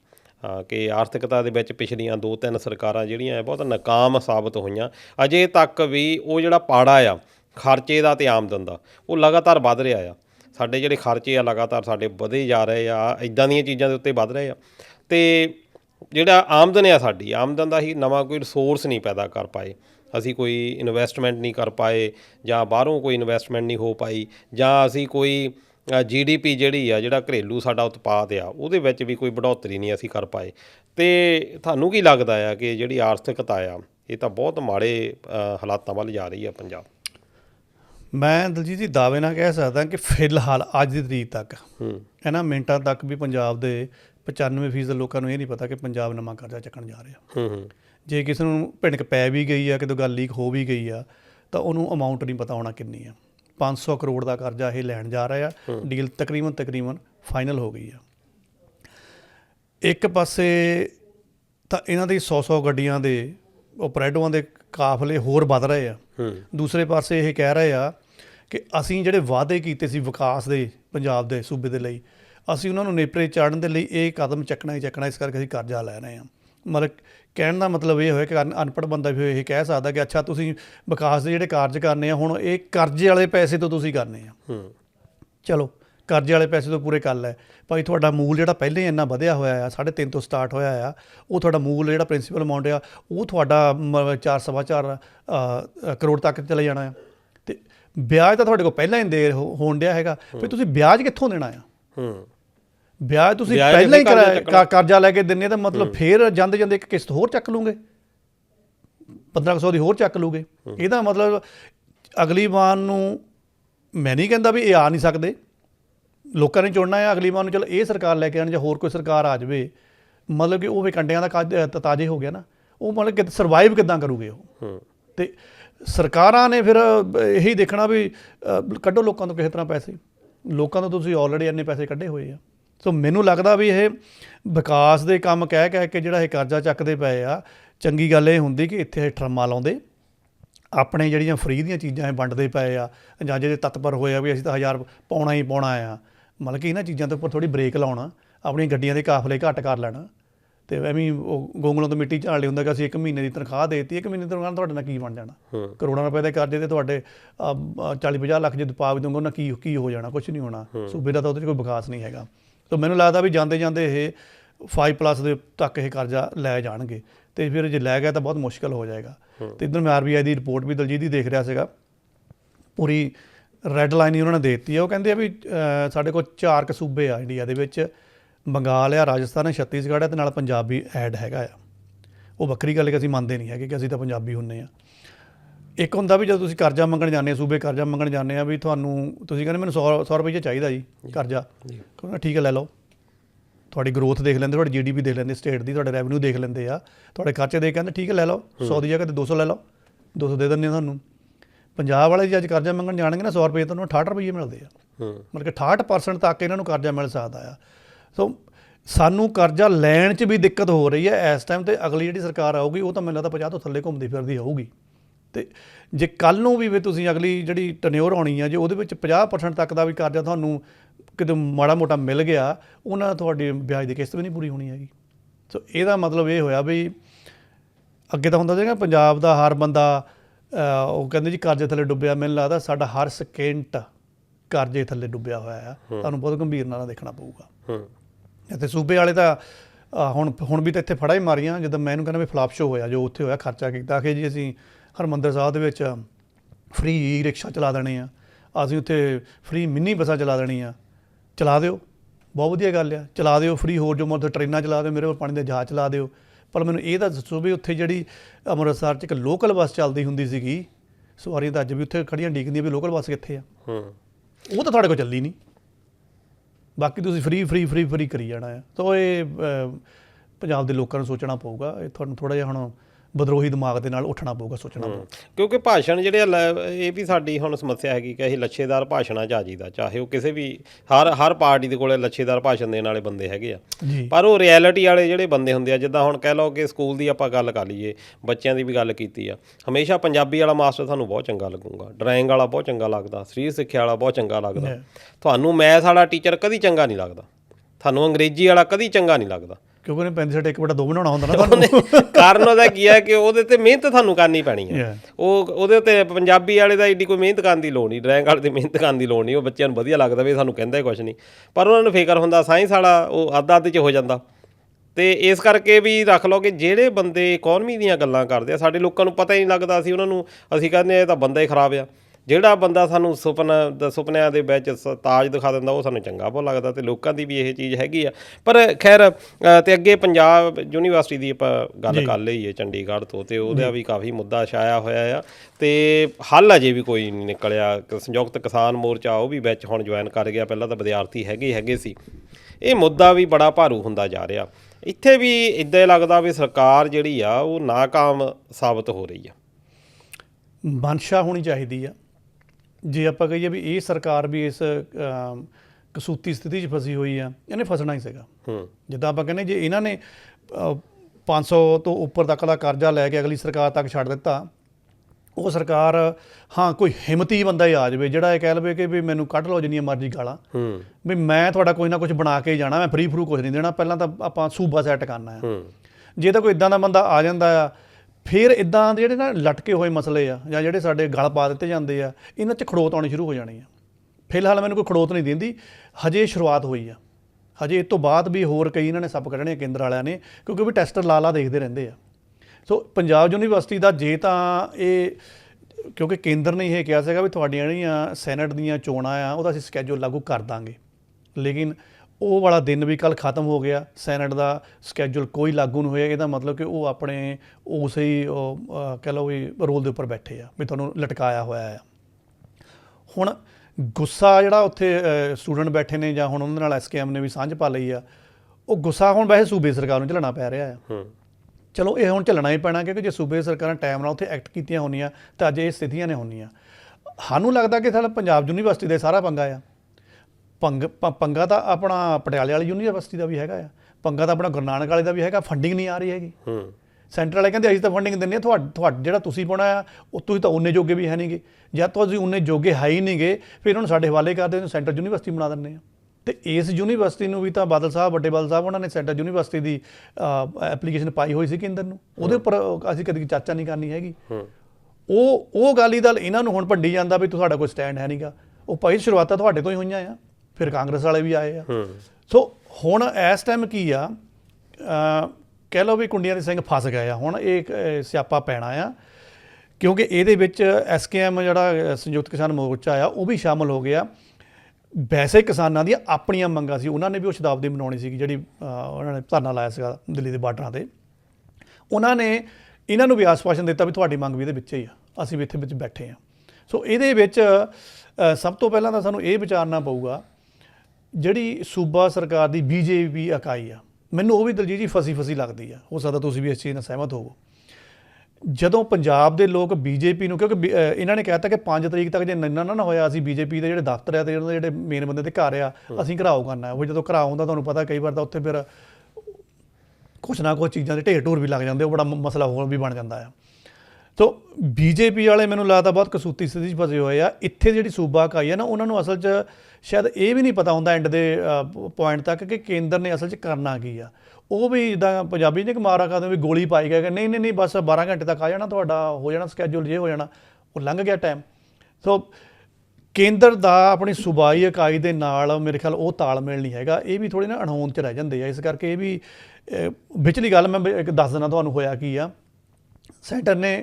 ਕਿ ਆਰਥਿਕਤਾ ਦੇ ਵਿੱਚ ਪਿਛਲੀਆਂ ਦੋ ਤਿੰਨ ਸਰਕਾਰਾਂ ਜਿਹੜੀਆਂ ਆ ਬਹੁਤ ਨਾਕਾਮ ਸਾਬਤ ਹੋਈਆਂ। ਅਜੇ ਤੱਕ ਵੀ ਉਹ ਜਿਹੜਾ ਪਾੜਾ ਆ, ਖਰਚੇ ਦਾ ਤੇ ਆਮਦਨ ਦਾ, ਉਹ ਲਗਾਤਾਰ ਵੱਧ ਰਿਹਾ ਆ। ਸਾਡੇ ਜਿਹੜੇ ਖਰਚੇ ਆ, ਲਗਾਤਾਰ ਸਾਡੇ ਵਧੇ ਜਾ ਰਹੇ ਆ ਇਦਾਂ ਦੀਆਂ ਚੀਜ਼ਾਂ ਦੇ ਉੱਤੇ ਵੱਧ ਰਹੇ ਆ। ਤੇ ਜਿਹੜਾ ਆਮਦਨ ਆ ਸਾਡੀ, ਆਮਦਨ ਦਾ ਹੀ ਨਵਾਂ ਕੋਈ ਰਿਸੋਰਸ ਨਹੀਂ ਪੈਦਾ ਕਰ ਪਾਏ। ਅਸੀਂ ਕੋਈ ਇਨਵੈਸਟਮੈਂਟ ਨਹੀਂ ਕਰ ਪਾਏ, ਜਾਂ ਬਾਹਰੋਂ ਕੋਈ ਇਨਵੈਸਟਮੈਂਟ ਨਹੀਂ ਹੋ ਪਾਈ, ਜਾਂ ਅਸੀਂ ਕੋਈ ਜੀਡੀਪੀ ਜਿਹੜੀ ਆ ਜਿਹੜਾ ਘਰੇਲੂ ਸਾਡਾ ਉਤਪਾਦ ਆ ਉਹਦੇ ਵਿੱਚ ਵੀ ਕੋਈ ਬੜੋਤਰੀ ਨਹੀਂ ਅਸੀਂ ਕਰ ਪਾਏ। ਤੇ ਤੁਹਾਨੂੰ ਕੀ ਲੱਗਦਾ ਆ ਕਿ ਜਿਹੜੀ ਆਰਥਿਕਤਾ ਆ ਇਹ ਤਾਂ ਬਹੁਤ ਮਾੜੇ ਹਾਲਾਤਾਂ ਵੱਲ ਜਾ ਰਹੀ ਆ ਪੰਜਾਬ? ਮੈਂ ਦਲਜੀਤ ਜੀ ਦਾਅਵੇ ਨਾਲ ਕਹਿ ਸਕਦਾ ਕਿ ਫਿਲਹਾਲ ਅੱਜ ਦੀ ਤਰੀਕ ਤੱਕ ਹੂੰ। ਇਹਨਾਂ ਮਿੰਟਾਂ ਤੱਕ ਵੀ ਪੰਜਾਬ ਦੇ 95% ਲੋਕਾਂ ਨੂੰ ਇਹ ਨਹੀਂ ਪਤਾ ਕਿ ਪੰਜਾਬ ਨਵਾਂ ਕਰਜ਼ਾ ਚੱਕਣ ਜਾ ਰਿਹਾ। ਹੂੰ ਹੂੰ। ਜੇ ਕਿਸੇ ਨੂੰ ਭਿਣਕ ਪੈ ਵੀ ਗਈ ਆ ਕਿਤੇ ਗੱਲ ਲੀਕ ਹੋ ਵੀ ਗਈ ਆ ਤਾਂ ਉਹਨੂੰ ਅਮਾਉਂਟ ਨਹੀਂ ਪਤਾ ਹੋਣਾ ਕਿੰਨੀ ਆ। 500 ਕਰੋੜ ਦਾ ਕਰਜ਼ਾ ਇਹ ਲੈਣ ਜਾ ਰਿਹਾ ਆ। ਡੀਲ ਤਕਰੀਬਨ ਤਕਰੀਬਨ ਫਾਈਨਲ ਹੋ ਗਈ ਆ। ਇੱਕ ਪਾਸੇ ਤਾਂ ਇਹਨਾਂ ਦੀ 100-100 ਗੱਡੀਆਂ ਦੇ ਓਪਰੇਟੋਆਂ ਦੇ ਕਾਫਲੇ ਹੋਰ ਵੱਧ ਰਹੇ ਆ। ਦੂਸਰੇ ਪਾਸੇ ਇਹ ਕਹਿ ਰਹੇ ਆ ਕਿ ਅਸੀਂ ਜਿਹੜੇ ਵਾਅਦੇ ਕੀਤੇ ਸੀ ਵਿਕਾਸ ਦੇ ਪੰਜਾਬ ਦੇ ਸੂਬੇ ਦੇ ਲਈ ਅਸੀਂ ਉਹਨਾਂ ਨੂੰ ਨੇਪਰੇ ਚਾੜਨ ਦੇ ਲਈ ਇਹ ਕਦਮ ਚੱਕਣਾ ਹੀ ਚੱਕਣਾ ਇਸ ਕਰਕੇ ਅਸੀਂ ਕਰਜ਼ਾ ਲੈ ਰਹੇ ਹਾਂ। ਮਤਲਬ ਕਹਿਣ ਦਾ ਮਤਲਬ ਇਹ ਹੋਇਆ ਕਿ ਅਨ- ਅਨਪੜ੍ਹ ਬੰਦਾ ਵੀ ਇਹ ਕਹਿ ਸਕਦਾ ਕਿ ਅੱਛਾ ਤੁਸੀਂ ਵਿਕਾਸ ਦੇ ਜਿਹੜੇ ਕਾਰਜ ਕਰਨੇ ਆ ਹੁਣ ਇਹ ਕਰਜ਼ੇ ਵਾਲੇ ਪੈਸੇ ਤੋਂ ਤੁਸੀਂ ਕਰਨੇ ਆ। ਹੂੰ। ਚਲੋ ਕਰਜ਼ੇ ਵਾਲੇ ਪੈਸੇ ਤੋਂ ਪੂਰੇ ਕਰ ਲੈ। ਭਾਈ ਤੁਹਾਡਾ ਮੂਲ ਜਿਹੜਾ ਪਹਿਲੇ ਇੰਨਾ ਵਧਿਆ ਹੋਇਆ ਆ 3.5 ਤੋਂ ਸਟਾਰਟ ਹੋਇਆ ਆ ਉਹ ਤੁਹਾਡਾ ਮੂਲ ਜਿਹੜਾ ਪ੍ਰਿੰਸੀਪਲ ਅਮਾਉਂਟ ਆ ਉਹ ਤੁਹਾਡਾ 4.5 ਕਰੋੜ ਤੱਕ ਚਲੇ ਜਾਣਾ ਆ। ਤੇ ਵਿਆਜ ਤਾਂ ਤੁਹਾਡੇ ਕੋਲ ਪਹਿਲਾਂ ਹੀ ਦੇ ਹੋਣ ਡਿਆ ਹੈਗਾ। ਫਿਰ ਤੁਸੀਂ ਵਿਆਜ ਕਿੱਥੋਂ ਦੇਣਾ ਆ? ਹੂੰ। ਵਿਆਜ ਤੁਸੀਂ ਪਹਿਲਾਂ ਹੀ ਕਰਜ਼ਾ ਚੱਕਣਾ। ਕਰਜ਼ਾ ਲੈ ਕੇ ਦਿੰਨੇ ਤਾਂ ਮਤਲਬ ਫੇਰ ਜਾਂਦੇ ਜਾਂਦੇ ਇੱਕ ਕਿਸ਼ਤ ਹੋਰ ਚੱਕ ਲੂਗੇ। 1500 ਦੀ ਹੋਰ ਚੱਕ ਲੂਗੇ। ਇਹਦਾ ਮਤਲਬ ਅਗਲੀ ਵਾਰ ਨੂੰ ਮੈਂ ਨਹੀਂ ਕਹਿੰਦਾ ਵੀ ਇਹ ਆ ਨਹੀਂ ਸਕਦੇ। ਲੋਕਾਂ ਨੇ ਚੁਣਨਾ ਹੈ ਅਗਲੀ ਵਾਰ ਨੂੰ ਚਲੋ ਇਹ ਸਰਕਾਰ ਲੈ ਕੇ ਆਣ ਜਾਂ ਹੋਰ ਕੋਈ ਸਰਕਾਰ ਆ ਜਾਵੇ ਮਤਲਬ ਕਿ ਉਹ ਵੀ ਕੰਡਿਆਂ ਦਾ ਕੱਜ- ਅ, ਤਾਜੇ ਹੋ ਗਿਆ ਨਾ। ਉਹ ਮਤਲਬ ਕਿ ਸਰਵਾਈਵ ਕਿਦਾਂ ਕਰੂਗੇ ਉਹ? ਹੂੰ। ਤੇ ਸਰਕਾਰਾਂ ਨੇ ਫਿਰ ਅ, ਇਹੀ ਦੇਖਣਾ ਵੀ ਅ, ਕੱਢੋ ਲੋਕਾਂ ਤੋਂ ਕਿਸੇ ਤਰ੍ਹਾਂ ਪੈਸੇ। ਲੋਕਾਂ ਤੋਂ ਤੁਸੀਂ ਆਲਰੇਡੀ ਇੰਨੇ ਪੈਸੇ ਕੱਢੇ ਹੋਏ ਆ। ਸੋ ਮੈਨੂੰ ਲੱਗਦਾ ਵੀ ਇਹ ਵਿਕਾਸ ਦੇ ਕੰਮ ਕਹਿ ਕਹਿ ਕੇ ਜਿਹੜਾ ਇਹ ਕਰਜ਼ਾ ਚੱਕਦੇ ਪਏ ਆ ਚੰਗੀ ਗੱਲ ਇਹ ਹੁੰਦੀ ਕਿ ਇੱਥੇ ਇਹ ਟਰਮਾ ਲਾਉਂਦੇ। ਆਪਣੇ ਜਿਹੜੀਆਂ ਫ੍ਰੀ ਦੀਆਂ ਚੀਜ਼ਾਂ ਇਹ ਵੰਡਦੇ ਪਏ ਆ ਜਾਂ ਜਿਹੜੇ ਤਤਪਰ ਹੋਏ ਆ ਵੀ ਅਸੀਂ ਤਾਂ ਹਜ਼ਾਰ ਪਾਉਣਾ ਹੀ ਪਾਉਣਾ ਆ। ਮਤਲਬ ਕਿ ਇਹਨਾਂ ਚੀਜ਼ਾਂ ਦੇ ਉੱਪਰ ਥੋੜੀ ਬ੍ਰੇਕ ਲਾਉਣਾ ਆਪਣੀਆਂ ਗੱਡੀਆਂ ਦੇ ਕਾਫਲੇ ਘੱਟ ਕਰ ਲੈਣਾ। ਤੇ ਐਵੇਂ ਉਹ ਗੋਂਗਲੋਂ ਤੋਂ ਮਿੱਟੀ ਝਾੜ ਲਈ ਹੁੰਦਾ ਕਿ ਅਸੀਂ ਇੱਕ ਮਹੀਨੇ ਦੀ ਤਨਖਾਹ ਦੇਤੀ ਇੱਕ ਮਹੀਨੇ ਦੀ ਤਨਖਾਹ ਤੁਹਾਡੇ ਨਾਲ ਕੀ ਬਣ ਜਾਣਾ? ਕਰੋੜਾਂ ਰੁਪਏ ਦੇ ਕਰਜ਼ੇ ਤੇ ਤੁਹਾਡੇ 40 50 ਲੱਖ ਜੇ ਪਾ ਵੀ ਦੋਗੇ ਉਹਨਾਂ ਕੀ ਕੀ ਹੋ ਜਾਣਾ? ਕੁਝ ਨਹੀਂ ਹੋਣਾ। ਸੂਬੇ ਦਾ ਤਾਂ ਉਹਦੇ 'ਚ ਕੋਈ ਵਿਕਾਸ ਨਹੀਂ ਹੈਗਾ। ਤਾਂ ਮੈਨੂੰ ਲੱਗਦਾ ਵੀ ਜਾਂਦੇ ਜਾਂਦੇ ਇਹ 5 ਪਲੱਸ ਦੇ ਤੱਕ ਇਹ ਕਰਜ਼ਾ ਲੈ ਜਾਣਗੇ। ਤੇ ਫਿਰ ਜੇ ਲੈ ਗਿਆ ਤਾਂ ਬਹੁਤ ਮੁਸ਼ਕਲ ਹੋ ਜਾਏਗਾ। ਤੇ ਇਧਰ ਮੈਂ ਆਰਬੀਆਈ ਦੀ ਰਿਪੋਰਟ ਵੀ ਦਲਜੀਤ ਦੀ ਦੇਖ ਰਿਹਾ ਸੀਗਾ। ਪੂਰੀ ਰੈੱਡ ਲਾਈਨ ਹੀ ਉਹਨਾਂ ਨੇ ਦੇ ਦਿੱਤੀ ਹੈ ਉਹ ਕਹਿੰਦੇ ਆ ਵੀ ਸਾਡੇ ਕੋਲ ਚਾਰ ਕ ਸੂਬੇ ਆ ਇੰਡੀਆ ਦੇ ਵਿੱਚ। ਬੰਗਾਲ ਆ ਰਾਜਸਥਾਨ ਹੈ ਛੱਤੀਸਗੜ੍ਹ ਹੈ ਤੇ ਨਾਲ ਪੰਜਾਬ ਵੀ ਐਡ ਹੈਗਾ ਆ। ਉਹ ਵੱਖਰੀ ਗੱਲ ਹੈ ਕਿ ਅਸੀਂ ਮੰਨਦੇ ਨਹੀਂ ਹੈਗੇ ਕਿ ਅਸੀਂ ਤਾਂ ਪੰਜਾਬੀ ਹੁੰਨੇ ਆ। ਇੱਕ ਹੁੰਦਾ ਵੀ ਜਦੋਂ ਤੁਸੀਂ ਕਰਜ਼ਾ ਮੰਗਣ ਜਾਂਦੇ ਆ ਸੂਬੇ ਕਰਜ਼ਾ ਮੰਗਣ ਜਾਂਦੇ ਆ ਵੀ ਤੁਹਾਨੂੰ ਤੁਸੀਂ ਕਹਿੰਦੇ ਮੈਨੂੰ 100 100 ਰੁਪਏ ਚਾਹੀਦਾ ਜੀ ਕਰਜ਼ਾ। ਕਹਿੰਦਾ ਠੀਕ ਹੈ ਲੈ ਲਓ। ਤੁਹਾਡੀ ਗਰੋਥ ਦੇਖ ਲੈਂਦੇ ਤੁਹਾਡੀ ਜੀਡੀਪੀ ਦੇਖ ਲੈਂਦੇ ਸਟੇਟ ਦੀ ਤੁਹਾਡੇ ਰੈਵਨਿਊ ਦੇਖ ਲੈਂਦੇ ਆ। ਤੁਹਾਡੇ ਖਰਚੇ ਦੇਖ ਕਹਿੰਦੇ ਠੀਕ ਹੈ ਲੈ ਲਓ 100 ਦੀ ਜਗ੍ਹਾ ਤੇ 200 ਲੈ ਲਓ 200 ਦੇ ਦਿੰਦੇ ਆ ਤੁਹਾਨੂੰ। ਪੰਜਾਬ ਵਾਲੇ ਜੀ ਅੱਜ ਕਰਜ਼ਾ ਮੰਗਣ ਜਾਣਗੇ ਨਾ 100 ਰੁਪਏ ਤੁਹਾਨੂੰ 68 ਰੁਪਏ ਮਿਲਦੇ ਆ। ਮਤਲਬ ਕਿ 68% ਤੱਕ ਇਹਨਾਂ ਨੂੰ ਕਰਜ਼ਾ ਮਿਲ ਸਕਦਾ ਆ। ਸੋ ਸਾਨੂੰ ਕਰਜ਼ਾ ਲੈਣ 'ਚ ਵੀ ਦਿੱਕਤ ਹੋ ਰਹੀ ਹੈ ਇਸ ਟਾਈਮ ਤੇ ਅਗਲੀ ਜਿਹੜੀ ਸਰਕਾਰ ਆਊਗੀ ਉਹ ਤਾਂ ਮੈਨੂੰ ਲੱਗਦਾ 50 ਤੋਂ ਥੱਲੇ ਘੁੰਮਦੀ ਫਿਰਦੀ ਆਊਗੀ। ਤੇ ਜੇ ਕੱਲ ਨੂੰ ਵੀ ਵੀ ਤੁਸੀਂ ਅਗਲੀ ਜਿਹੜੀ ਟਨਿਓਰ ਆਉਣੀ ਆ ਜੇ ਉਹਦੇ ਵਿੱਚ 50% ਤੱਕ ਦਾ ਵੀ ਕਰਜ਼ਾ ਤੁਹਾਨੂੰ ਕਿਤੇ ਮਾੜਾ ਮੋਟਾ ਮਿਲ ਗਿਆ ਉਹਨਾਂ ਨਾਲ ਤੁਹਾਡੀ ਵਿਆਜ ਦੀ ਕਿਸ਼ਤ ਵੀ ਨਹੀਂ ਪੂਰੀ ਹੋਣੀ ਹੈਗੀ। ਸੋ ਇਹਦਾ ਮਤਲਬ ਇਹ ਹੋਇਆ ਵੀ ਅੱਗੇ ਤਾਂ ਹੁੰਦਾ ਸੀਗਾ ਪੰਜਾਬ ਦਾ ਹਰ ਬੰਦਾ ਉਹ ਕਹਿੰਦੇ ਜੀ ਕਰਜ਼ੇ ਥੱਲੇ ਡੁੱਬਿਆ ਮੈਨੂੰ ਲੱਗਦਾ ਸਾਡਾ ਹਰ ਸਕਿੰਟ ਕਰਜ਼ੇ ਥੱਲੇ ਡੁੱਬਿਆ ਹੋਇਆ ਆ। ਤੁਹਾਨੂੰ ਬਹੁਤ ਗੰਭੀਰ ਨਾਲ ਦੇਖਣਾ ਪਊਗਾ। ਹੂੰ। ਇੱਥੇ ਸੂਬੇ ਵਾਲੇ ਤਾਂ ਹੁਣ ਹੁਣ ਵੀ ਤਾਂ ਇੱਥੇ ਫੜਾ ਹੀ ਮਾਰੀਆਂ ਜਦੋਂ ਮੈਂ ਇਹਨੂੰ ਕਹਿੰਦਾ ਵੀ ਫਲਾਪ ਸ਼ੋ ਹੋਇਆ ਜੋ ਉੱਥੇ ਹੋਇਆ ਖਰਚਾ ਕੀਤਾ ਕਿ ਜੀ ਅਸੀਂ ਹਰਮੰਦਰ ਸਾਹਿਬ ਦੇ ਵਿੱਚ ਫ੍ਰੀ ਈ ਰਿਕਸ਼ਾ ਚਲਾ ਦੇਣੇ ਆ। ਅਸੀਂ ਉੱਥੇ ਫ੍ਰੀ ਮਿੰਨੀ ਬੱਸਾਂ ਚਲਾ ਦੇਣੀਆਂ। ਚਲਾ ਦਿਓ। ਬਹੁਤ ਵਧੀਆ ਗੱਲ ਆ। ਚਲਾ ਦਿਓ। ਫ੍ਰੀ ਹੋਰ ਜੋ ਮਤਲਬ ਟ੍ਰੇਨਾਂ ਚਲਾ ਦਿਓ ਮੇਰੇ ਕੋਲ ਪਾਣੀ ਦੇ ਜਹਾਜ਼ ਚਲਾ ਦਿਓ। ਪਰ ਮੈਨੂੰ ਇਹ ਤਾਂ ਦੱਸੋ ਵੀ ਉੱਥੇ ਜਿਹੜੀ ਅੰਮ੍ਰਿਤਸਰ 'ਚ ਇੱਕ ਲੋਕਲ ਬੱਸ ਚੱਲਦੀ ਹੁੰਦੀ ਸੀਗੀ ਸਵਾਰੀਆਂ ਤਾਂ ਅੱਜ ਵੀ ਉੱਥੇ ਖੜੀਆਂ ਡੀਕਦੀਆਂ ਵੀ ਲੋਕਲ ਬੱਸ ਕਿੱਥੇ ਆ? ਹੂੰ। ਉਹ ਤਾਂ ਤੁਹਾਡੇ ਕੋਲ ਚੱਲੀ ਨਹੀਂ। ਬਾਕੀ ਤੁਸੀਂ ਫ੍ਰੀ ਫ੍ਰੀ ਫ੍ਰੀ ਫ੍ਰੀ ਕਰੀ ਜਾਣਾ ਹੈ ਤਾਂ ਇਹ ਪੰਜਾਬ ਦੇ ਲੋਕਾਂ ਨੂੰ ਸੋਚਣਾ ਪਊਗਾ। ਇਹ ਤੁਹਾਨੂੰ ਥੋੜਾ ਜਿਹਾ ਹੁਣ ਬਦਰੋਹੀ ਦਿਮਾਗ ਦੇ ਨਾਲ ਉੱਠਣਾ ਪਊਗਾ ਸੋਚਣਾ ਪਊਗਾ। ਕਿਉਂਕਿ ਭਾਸ਼ਣ ਜਿਹੜੇ ਆ ਲੈ- ਇਹ ਵੀ ਸਾਡੀ ਹੁਣ ਸਮੱਸਿਆ ਹੈਗੀ ਕਿ ਅਸੀਂ ਲੱਛੇਦਾਰ ਭਾਸ਼ਣਾ ਚਾਜੀ ਦਾ ਚਾਹੇ ਉਹ ਕਿਸੇ ਵੀ ਹਰ ਹਰ ਪਾਰਟੀ ਦੇ ਕੋਲੇ ਲੱਛੇਦਾਰ ਭਾਸ਼ਣ ਦੇਣ ਵਾਲੇ ਬੰਦੇ ਹੈਗੇ ਆ। ਜੀ। ਪਰ ਉਹ ਰਿਐਲਿਟੀ ਵਾਲੇ ਜਿਹੜੇ ਬੰਦੇ ਹੁੰਦੇ ਆ ਜਿੱਦਾਂ ਹੁਣ ਕਹਿ ਲਓ ਕਿ ਸਕੂਲ ਦੀ ਆਪਾਂ ਗੱਲ ਕਰ ਲਈਏ ਬੱਚਿਆਂ ਦੀ ਵੀ ਗੱਲ ਕੀਤੀ ਆ ਹਮੇਸ਼ਾ ਪੰਜਾਬੀ ਵਾਲਾ ਮਾਸਟਰ ਤੁਹਾਨੂੰ ਬਹੁਤ ਚੰਗਾ ਲੱਗੂਗਾ ਡਰਾਇੰਗ ਵਾਲਾ ਬਹੁਤ ਚੰਗਾ ਲੱਗਦਾ ਸਰੀਰ ਸਿੱਖਿਆ ਵਾਲਾ ਬਹੁਤ ਚੰਗਾ ਲੱਗਦਾ. ਤੁਹਾਨੂੰ ਮੈਥ ਵਾਲਾ ਟੀਚਰ ਕਦੀ ਚੰਗਾ ਨਹੀਂ ਲੱਗਦਾ ਤੁਹਾਨੂੰ ਅੰਗਰੇਜ਼ੀ ਵਾਲਾ ਕਦੀ ਚੰਗਾ ਨਹੀਂ ਲੱਗਦਾ। ਕਿਉਂਕਿ ਉਹਨੇ ਪੈਂਤੀ ਸੈਟ ਇੱਕ ਬਟਾ ਦੋ ਬਣਾਉਣਾ ਹੁੰਦਾ ਨਾ ਤੁਹਾਨੂੰ। ਕਾਰਨ ਉਹਦਾ ਕੀ ਹੈ ਕਿ ਉਹਦੇ ਤੇ ਮਿਹਨਤ ਤੁਹਾਨੂੰ ਕਰਨੀ ਪੈਣੀ ਹੈ. ਉਹ ਉਹਦੇ ਉੱਤੇ ਪੰਜਾਬੀ ਵਾਲੇ ਦਾ ਏਡੀ ਕੋਈ ਮਿਹਨਤ ਕਰਨ ਦੀ ਲੋੜ ਨਹੀਂ ਡਰਾਇੰਗ ਵਾਲੇ ਦੀ ਮਿਹਨਤ ਕਰਨ ਦੀ ਲੋੜ ਨਹੀਂ ਉਹ ਬੱਚਿਆਂ ਨੂੰ ਵਧੀਆ ਲੱਗਦਾ ਵੀ ਸਾਨੂੰ ਕਹਿੰਦਾ ਕੁਝ ਨਹੀਂ। ਪਰ ਉਹਨਾਂ ਨੂੰ ਫਿਕਰ ਹੁੰਦਾ ਸਾਇੰਸ ਵਾਲਾ ਉਹ ਅੱਧ ਅੱਧ ਚ ਹੋ ਜਾਂਦਾ। ਤੇ ਇਸ ਕਰਕੇ ਵੀ ਰੱਖ ਲਓ ਕਿ ਜਿਹੜੇ ਬੰਦੇ ਇਕਨੋਮੀ ਦੀਆਂ ਗੱਲਾਂ ਕਰਦੇ ਆ ਸਾਡੇ ਲੋਕਾਂ ਨੂੰ ਪਤਾ ਹੀ ਨਹੀਂ ਲੱਗਦਾ ਅਸੀਂ ਉਹਨਾਂ ਨੂੰ ਅਸੀਂ ਕਹਿੰਦੇ ਆ ਇਹ ਤਾਂ ਬੰਦਾ ਹੀ ਖਰਾਬ ਆ। ਜਿਹੜਾ ਬੰਦਾ ਸਾਨੂੰ ਸੁਪਨਾ ਦਾ ਸੁਪਨਿਆਂ ਦੇ ਵਿੱਚ ਤਾਜ ਦਿਖਾ ਦਿੰਦਾ ਉਹ ਸਾਨੂੰ ਚੰਗਾ ਬਹੁਤ ਲੱਗਦਾ ਤੇ ਲੋਕਾਂ ਦੀ ਵੀ ਇਹ ਚੀਜ਼ ਹੈਗੀ ਆ। ਪਰ ਖੈਰ ਤੇ ਅੱਗੇ ਪੰਜਾਬ ਯੂਨੀਵਰਸਿਟੀ ਦੀ ਆਪਾਂ ਗੱਲ ਕਰ ਲਈਏ ਚੰਡੀਗੜ੍ਹ ਤੋਂ ਤੇ ਉਹਦਾ ਵੀ ਕਾਫੀ ਮੁੱਦਾ ਛਾਇਆ ਹੋਇਆ ਆ ਤੇ ਹੱਲ ਅਜੇ ਵੀ ਕੋਈ ਨਹੀਂ ਨਿਕਲਿਆ। ਸੰਯੁਕਤ ਕਿਸਾਨ ਮੋਰਚਾ ਉਹ ਵੀ ਵਿੱਚ ਹੁਣ ਜੁਆਇਨ ਕਰ ਗਿਆ। ਪਹਿਲਾਂ ਤਾਂ ਵਿਦਿਆਰਥੀ ਹੈਗੇ ਹੈਗੇ ਸੀ। ਇਹ ਮੁੱਦਾ ਵੀ ਬੜਾ ਭਾਰੂ ਹੁੰਦਾ ਜਾ ਰਿਹਾ। ਇੱਥੇ ਵੀ ਇਦਾਂ ਲੱਗਦਾ ਵੀ ਸਰਕਾਰ ਜਿਹੜੀ ਆ ਉਹ ਨਾਕਾਮ ਸਾਬਤ ਹੋ ਰਹੀ ਆ। ਮਨਸ਼ਾ ਹੋਣੀ ਚਾਹੀਦੀ ਆ। ਜੇ ਆਪਾਂ ਕਹੀਏ ਵੀ ਇਹ ਸਰਕਾਰ ਵੀ ਇਸ ਕਸੂਤੀ ਸਥਿਤੀ 'ਚ ਫਸੀ ਹੋਈ ਆ ਇਹਨੇ ਫਸਣਾ ਹੀ ਸੀਗਾ। ਹੂੰ। ਜਿੱਦਾਂ ਆਪਾਂ ਕਹਿੰਦੇ ਜੇ ਇਹਨਾਂ ਨੇ ਅ, 500 ਤੋਂ ਉੱਪਰ ਤੱਕ ਦਾ ਕਰਜ਼ਾ ਲੈ ਕੇ ਅਗਲੀ ਸਰਕਾਰ ਤੱਕ ਛੱਡ ਦਿੱਤਾ ਉਹ ਸਰਕਾਰ ਹਾਂ ਕੋਈ ਹਿੰਮਤੀ ਬੰਦਾ ਹੀ ਆ ਜਾਵੇ ਜਿਹੜਾ ਇਹ ਕਹਿ ਲਵੇ ਕਿ ਵੀ ਮੈਨੂੰ ਕੱਢ ਲਓ ਜਿੰਨੀਆਂ ਮਰਜ਼ੀ ਗਾਲਾਂ। ਹੂੰ। ਵੀ ਮੈਂ ਤੁਹਾਡਾ ਕੋਈ ਨਾ ਕੁਝ ਬਣਾ ਕੇ ਜਾਣਾ ਮੈਂ ਫ੍ਰੀ ਫਰੂ ਕੁਝ ਨਹੀਂ ਦੇਣਾ ਪਹਿਲਾਂ ਤਾਂ ਆਪਾਂ ਸੂਬਾ ਸੈੱਟ ਕਰਨਾ ਹੂੰ। ਜੇ ਤਾਂ ਕੋਈ ਇਦਾਂ ਦਾ ਬੰਦਾ ਆ ਜਾਂਦਾ ਆ ਫਿਰ ਇਦਾਂ ਦੇ ਜਿਹੜੇ ਨਾ ਲਟਕੇ ਹੋਏ ਮਸਲੇ ਆ, ਜਾਂ ਜਿਹੜੇ ਸਾਡੇ ਗਲ ਪਾ ਦਿੱਤੇ ਜਾਂਦੇ ਆ, ਇਹਨਾਂ 'ਚ ਖੜੋਤ ਆਉਣੀ ਸ਼ੁਰੂ ਹੋ ਜਾਣੀ ਆ। ਫਿਲਹਾਲ ਮੈਨੂੰ ਕੋਈ ਖੜੋਤ ਨਹੀਂ ਦਿੰਦੀ, ਹਜੇ ਸ਼ੁਰੂਆਤ ਹੋਈ ਆ। ਹਜੇ ਇਸ ਤੋਂ ਬਾਅਦ ਵੀ ਹੋਰ ਕਈ ਇਹਨਾਂ ਨੇ ਸੱਪ ਕੱਢਣੇ ਆ ਕੇਂਦਰ ਵਾਲਿਆਂ ਨੇ, ਕਿਉਂਕਿ ਵੀ ਟੈਸਟਰ ਲਾ ਲਾ ਦੇਖਦੇ ਰਹਿੰਦੇ ਆ। ਸੋ ਪੰਜਾਬ ਯੂਨੀਵਰਸਿਟੀ ਦਾ ਜੇ ਤਾਂ ਇਹ, ਕਿਉਂਕਿ ਕੇਂਦਰ ਨੇ ਇਹ ਕਿਹਾ ਸੀਗਾ ਵੀ ਤੁਹਾਡੀਆਂ ਜਿਹੜੀਆਂ ਸੈਨੇਟ ਦੀਆਂ ਚੋਣਾਂ ਆ, ਉਹਦਾ ਅਸੀਂ ਸਕੇਜੂਲ ਲਾਗੂ ਕਰ ਦਾਂਗੇ। ਲੇਕਿਨ ਉਹ ਵਾਲਾ ਦਿਨ ਵੀ ਕੱਲ ਖਤਮ ਹੋ ਗਿਆ ਸੈਨੇਟ ਦਾ ਸਕੇਜੂਲ ਕੋਈ ਲਾਗੂ ਨਹੀਂ ਹੋਇਆ ਇਹਦਾ ਮਤਲਬ ਕਿ ਉਹ ਆਪਣੇ ਉਸੇ ਹੀ ਕਹਿ ਲਓ ਵੀ ਰੋਲ ਦੇ ਉੱਪਰ ਬੈਠੇ ਆ ਵੀ ਤੁਹਾਨੂੰ ਲਟਕਾਇਆ ਹੋਇਆ ਆ। ਹੁਣ ਗੁੱਸਾ ਜਿਹੜਾ ਉੱਥੇ ਸਟੂਡੈਂਟ ਬੈਠੇ ਨੇ ਜਾਂ ਹੁਣ ਉਹਨਾਂ ਨਾਲ ਐਸਕੇਐਮ ਨੇ ਵੀ ਸਾਂਝ ਪਾ ਲਈ ਆ ਉਹ ਗੁੱਸਾ ਹੁਣ ਵੈਸੇ ਸੂਬੇ ਸਰਕਾਰ ਨੂੰ ਝੱਲਣਾ ਪੈ ਰਿਹਾ ਆ। ਚਲੋ ਇਹ ਹੁਣ ਝੱਲਣਾ ਹੀ ਪੈਣਾ ਕਿਉਂਕਿ ਜੇ ਸੂਬੇ ਸਰਕਾਰਾਂ ਟਾਈਮ ਨਾਲ ਉੱਥੇ ਐਕਟ ਕੀਤੀਆਂ ਹੁੰਦੀਆਂ ਤਾਂ ਅੱਜ ਇਹ ਸਥਿਤੀਆਂ ਨੇ ਹੁੰਦੀਆਂ ਸਾਨੂੰ ਲੱਗਦਾ ਕਿ ਸਾਡਾ ਪੰਜਾਬ ਯੂਨੀਵਰਸਿਟੀ ਦਾ ਸਾਰਾ ਪੰਗਾ ਆ। ਪੰਗ ਪੰਗਾ ਤਾਂ ਆਪਣਾ ਪਟਿਆਲੇ ਵਾਲੀ ਯੂਨੀਵਰਸਿਟੀ ਦਾ ਵੀ ਹੈਗਾ ਆ। ਪੰਗਾ ਤਾਂ ਆਪਣਾ ਗੁਰੂ ਨਾਨਕ ਵਾਲੇ ਦਾ ਵੀ ਹੈਗਾ ਫੰਡਿੰਗ ਨਹੀਂ ਆ ਰਹੀ ਹੈਗੀ। ਹੂੰ। ਸੈਂਟਰ ਵਾਲੇ ਕਹਿੰਦੇ ਅਸੀਂ ਤਾਂ ਫੰਡਿੰਗ ਦਿੰਦੇ ਹਾਂ ਤੁਹਾਡਾ ਤੁਹਾਡਾ ਜਿਹੜਾ ਤੁਸੀਂ ਪਾਉਣਾ ਆ ਉਹ ਤੁਸੀਂ ਤਾਂ ਉਹਨੇ ਜੋਗੇ ਵੀ ਹੈ ਨਹੀਂਗੇ ਜਦ ਤੁਸੀਂ ਉਹਨੇ ਜੋਗੇ ਹੈ ਹੀ ਨਹੀਂਗੇ ਫਿਰ ਉਹਨਾਂ ਨੂੰ ਸਾਡੇ ਹਵਾਲੇ ਕਰ ਦਿੰਦੇ ਸੈਂਟਰ ਯੂਨੀਵਰਸਿਟੀ ਬਣਾ ਦਿੰਦੇ ਆ ਤੇ ਇਸ ਯੂਨੀਵਰਸਿਟੀ ਨੂੰ ਵੀ ਤਾਂ ਬਾਦਲ ਸਾਹਿਬ ਵੱਡੇ ਬਾਦਲ ਸਾਹਿਬ ਉਹਨਾਂ ਨੇ ਸੈਂਟਰ ਯੂਨੀਵਰਸਿਟੀ ਦੀ ਐਪਲੀਕੇਸ਼ਨ ਪਾਈ ਹੋਈ ਸੀ ਕੇਂਦਰ ਨੂੰ। ਉਹਦੇ ਉੱਪਰ ਅਸੀਂ ਕਦੇ ਚਰਚਾ ਨਹੀਂ ਕਰਨੀ ਹੈਗੀ। ਹੂੰ। ਉਹ ਉਹ ਗਾਲੀ ਦਲ ਇਹਨਾਂ ਨੂੰ ਹੁਣ ਭੰਡੀ ਜਾਂਦਾ ਵੀ ਤੁਹਾਡਾ ਕੋਈ ਸਟੈਂਡ ਹੈ ਨਹੀਂਗਾ ਉਹ ਭਾਈ ਸ਼ੁਰੂਆਤਾਂ ਤੁਹਾਡੇ ਤੋਂ ਹੀ ਹੋਈਆਂ ਆ। ਫਿਰ ਕਾਂਗਰਸ ਵਾਲੇ ਵੀ ਆਏ ਆ। ਸੋ ਹੁਣ ਇਸ ਟਾਈਮ ਕੀ ਆ? ਕਹਿ ਲਓ ਵੀ ਕੁੰਡੀਆਂ ਦੇ ਸਿੰਘ ਫਸ ਗਏ ਆ। ਹੁਣ ਇਹ ਸਿਆਪਾ ਪੈਣਾ ਆ। ਕਿਉਂਕਿ ਇਹਦੇ ਵਿੱਚ ਐਸਕੇਐਮ ਜਿਹੜਾ ਸੰਯੁਕਤ ਕਿਸਾਨ ਮੋਰਚਾ ਆ ਉਹ ਵੀ ਸ਼ਾਮਲ ਹੋ ਗਿਆ। ਵੈਸੇ ਕਿਸਾਨਾਂ ਦੀਆਂ ਆਪਣੀਆਂ ਮੰਗਾਂ ਸੀ। ਉਹਨਾਂ ਨੇ ਵੀ ਉਹ ਸ਼ਤਾਬਦੀ ਮਨਾਉਣੀ ਸੀ ਜਿਹੜੀ ਉਹਨਾਂ ਨੇ ਧਰਨਾ ਲਾਇਆ ਸੀਗਾ ਦਿੱਲੀ ਦੇ ਬਾਰਡਰਾਂ ਤੇ। ਉਹਨਾਂ ਨੇ ਇਹਨਾਂ ਨੂੰ ਵੀ ਆਸਵਾਸ਼ਨ ਦਿੱਤਾ ਵੀ ਤੁਹਾਡੀ ਮੰਗ ਵੀ ਇਹਦੇ ਵਿੱਚ ਹੀ ਆ। ਅਸੀਂ ਵੀ ਇੱਥੇ ਵਿੱਚ ਬੈਠੇ ਆ। ਸੋ ਇਹਦੇ ਵਿੱਚ ਸਭ ਤੋਂ ਪਹਿਲਾਂ ਤਾਂ ਸਾਨੂੰ ਇਹ ਵਿਚਾਰਨਾ ਪਊਗਾ ਜਿਹੜੀ ਸੂਬਾ ਸਰਕਾਰ ਦੀ ਬੀਜੇਪੀ ਇਕਾਈ ਆ ਮੈਨੂੰ ਉਹ ਵੀ ਦਲਜੀਤ ਜੀ ਫਸੀ ਫਸੀ ਲੱਗਦੀ ਆ। ਹੋ ਸਕਦਾ ਤੁਸੀਂ ਵੀ ਇਸ ਚੀਜ਼ ਨਾਲ ਸਹਿਮਤ ਹੋਵੋ। ਜਦੋਂ ਪੰਜਾਬ ਦੇ ਲੋਕ ਬੀਜੇਪੀ ਨੂੰ ਕਿਉਂਕਿ ਇਹਨਾਂ ਨੇ ਕਹਿਤਾ ਕਿ 5 ਤਰੀਕ ਤੱਕ ਜੇ ਨੰਨਾ ਨਾ ਹੋਇਆ ਅਸੀਂ ਬੀਜੇਪੀ ਦੇ ਜਿਹੜੇ ਦਫ਼ਤਰ ਆ ਤੇ ਉਹਨਾਂ ਦੇ ਜਿਹੜੇ ਮੇਨ ਬੰਦੇ ਤੇ ਘਰ ਆ ਅਸੀਂ ਘਰਾਓ ਕਰਨਾ ਉਹ ਜਦੋਂ ਘਰਾਓ ਹੁੰਦਾ ਤੁਹਾਨੂੰ ਪਤਾ ਕਈ ਵਾਰ ਤਾਂ ਉੱਥੇ ਫਿਰ ਕੁਛ ਨਾ ਕੁਛ ਚੀਜ਼ਾਂ ਦੇ ਢੇਰ ਢੂਰ ਵੀ ਲੱਗ ਜਾਂਦੇ ਉਹ ਬੜਾ ਮਸਲਾ ਹੋਰ ਵੀ ਬਣ ਜਾਂਦਾ ਆ। ਸੋ ਬੀਜੇਪੀ ਵਾਲੇ ਮੈਨੂੰ ਲੱਗਦਾ ਬਹੁਤ ਕਸੂਤੀ ਸਥਿਤੀ 'ਚ ਫਸੇ ਹੋਏ ਆ। ਇੱਥੇ ਜਿਹੜੀ ਸੂਬਾ ਇਕਾਈ ਆ ਨਾ, ਉਹਨਾਂ ਨੂੰ ਅਸਲ 'ਚ ਸ਼ਾਇਦ ਇਹ ਵੀ ਨਹੀਂ ਪਤਾ ਹੁੰਦਾ ਐਂਡ ਦੇ ਪੁਆਇੰਟ ਤੱਕ ਕਿ ਕੇਂਦਰ ਨੇ ਅਸਲ 'ਚ ਕਰਨਾ ਕੀ ਆ। ਉਹ ਵੀ ਜਿੱਦਾਂ ਪੰਜਾਬੀ ਨੇ ਕਿ ਮਾਰਾ ਕਰਦੇ ਵੀ ਗੋਲੀ ਪਾਈ ਗਏ ਕਿ ਨਹੀਂ ਨਹੀਂ ਨਹੀਂ, ਬਸ 12 ਘੰਟੇ ਤੱਕ ਆ ਜਾਣਾ, ਤੁਹਾਡਾ ਹੋ ਜਾਣਾ ਸਕੇਜੂਲ ਜੇ ਹੋ ਜਾਣਾ, ਉਹ ਲੰਘ ਗਿਆ ਟਾਈਮ ਸੋ ਕੇਂਦਰ ਦਾ ਆਪਣੀ ਸੂਬਾਈ ਇਕਾਈ ਦੇ ਨਾਲ ਮੇਰੇ ਖਿਆਲ ਉਹ ਤਾਲਮੇਲ ਨਹੀਂ ਹੈਗਾ। ਇਹ ਵੀ ਥੋੜੇ ਨਾ ਅਣਹੋਂਦ ਚ ਰਹਿ ਜਾਂਦੇ ਆ। ਇਸ ਕਰਕੇ ਇਹ ਵੀ ਵਿਚਲੀ ਗੱਲ ਮੈਂ ਇੱਕ ਦੱਸ ਦਿੰਦਾ ਤੁਹਾਨੂੰ ਹੋਇਆ ਕੀ ਆ। ਸੈਂਟਰ ਨੇ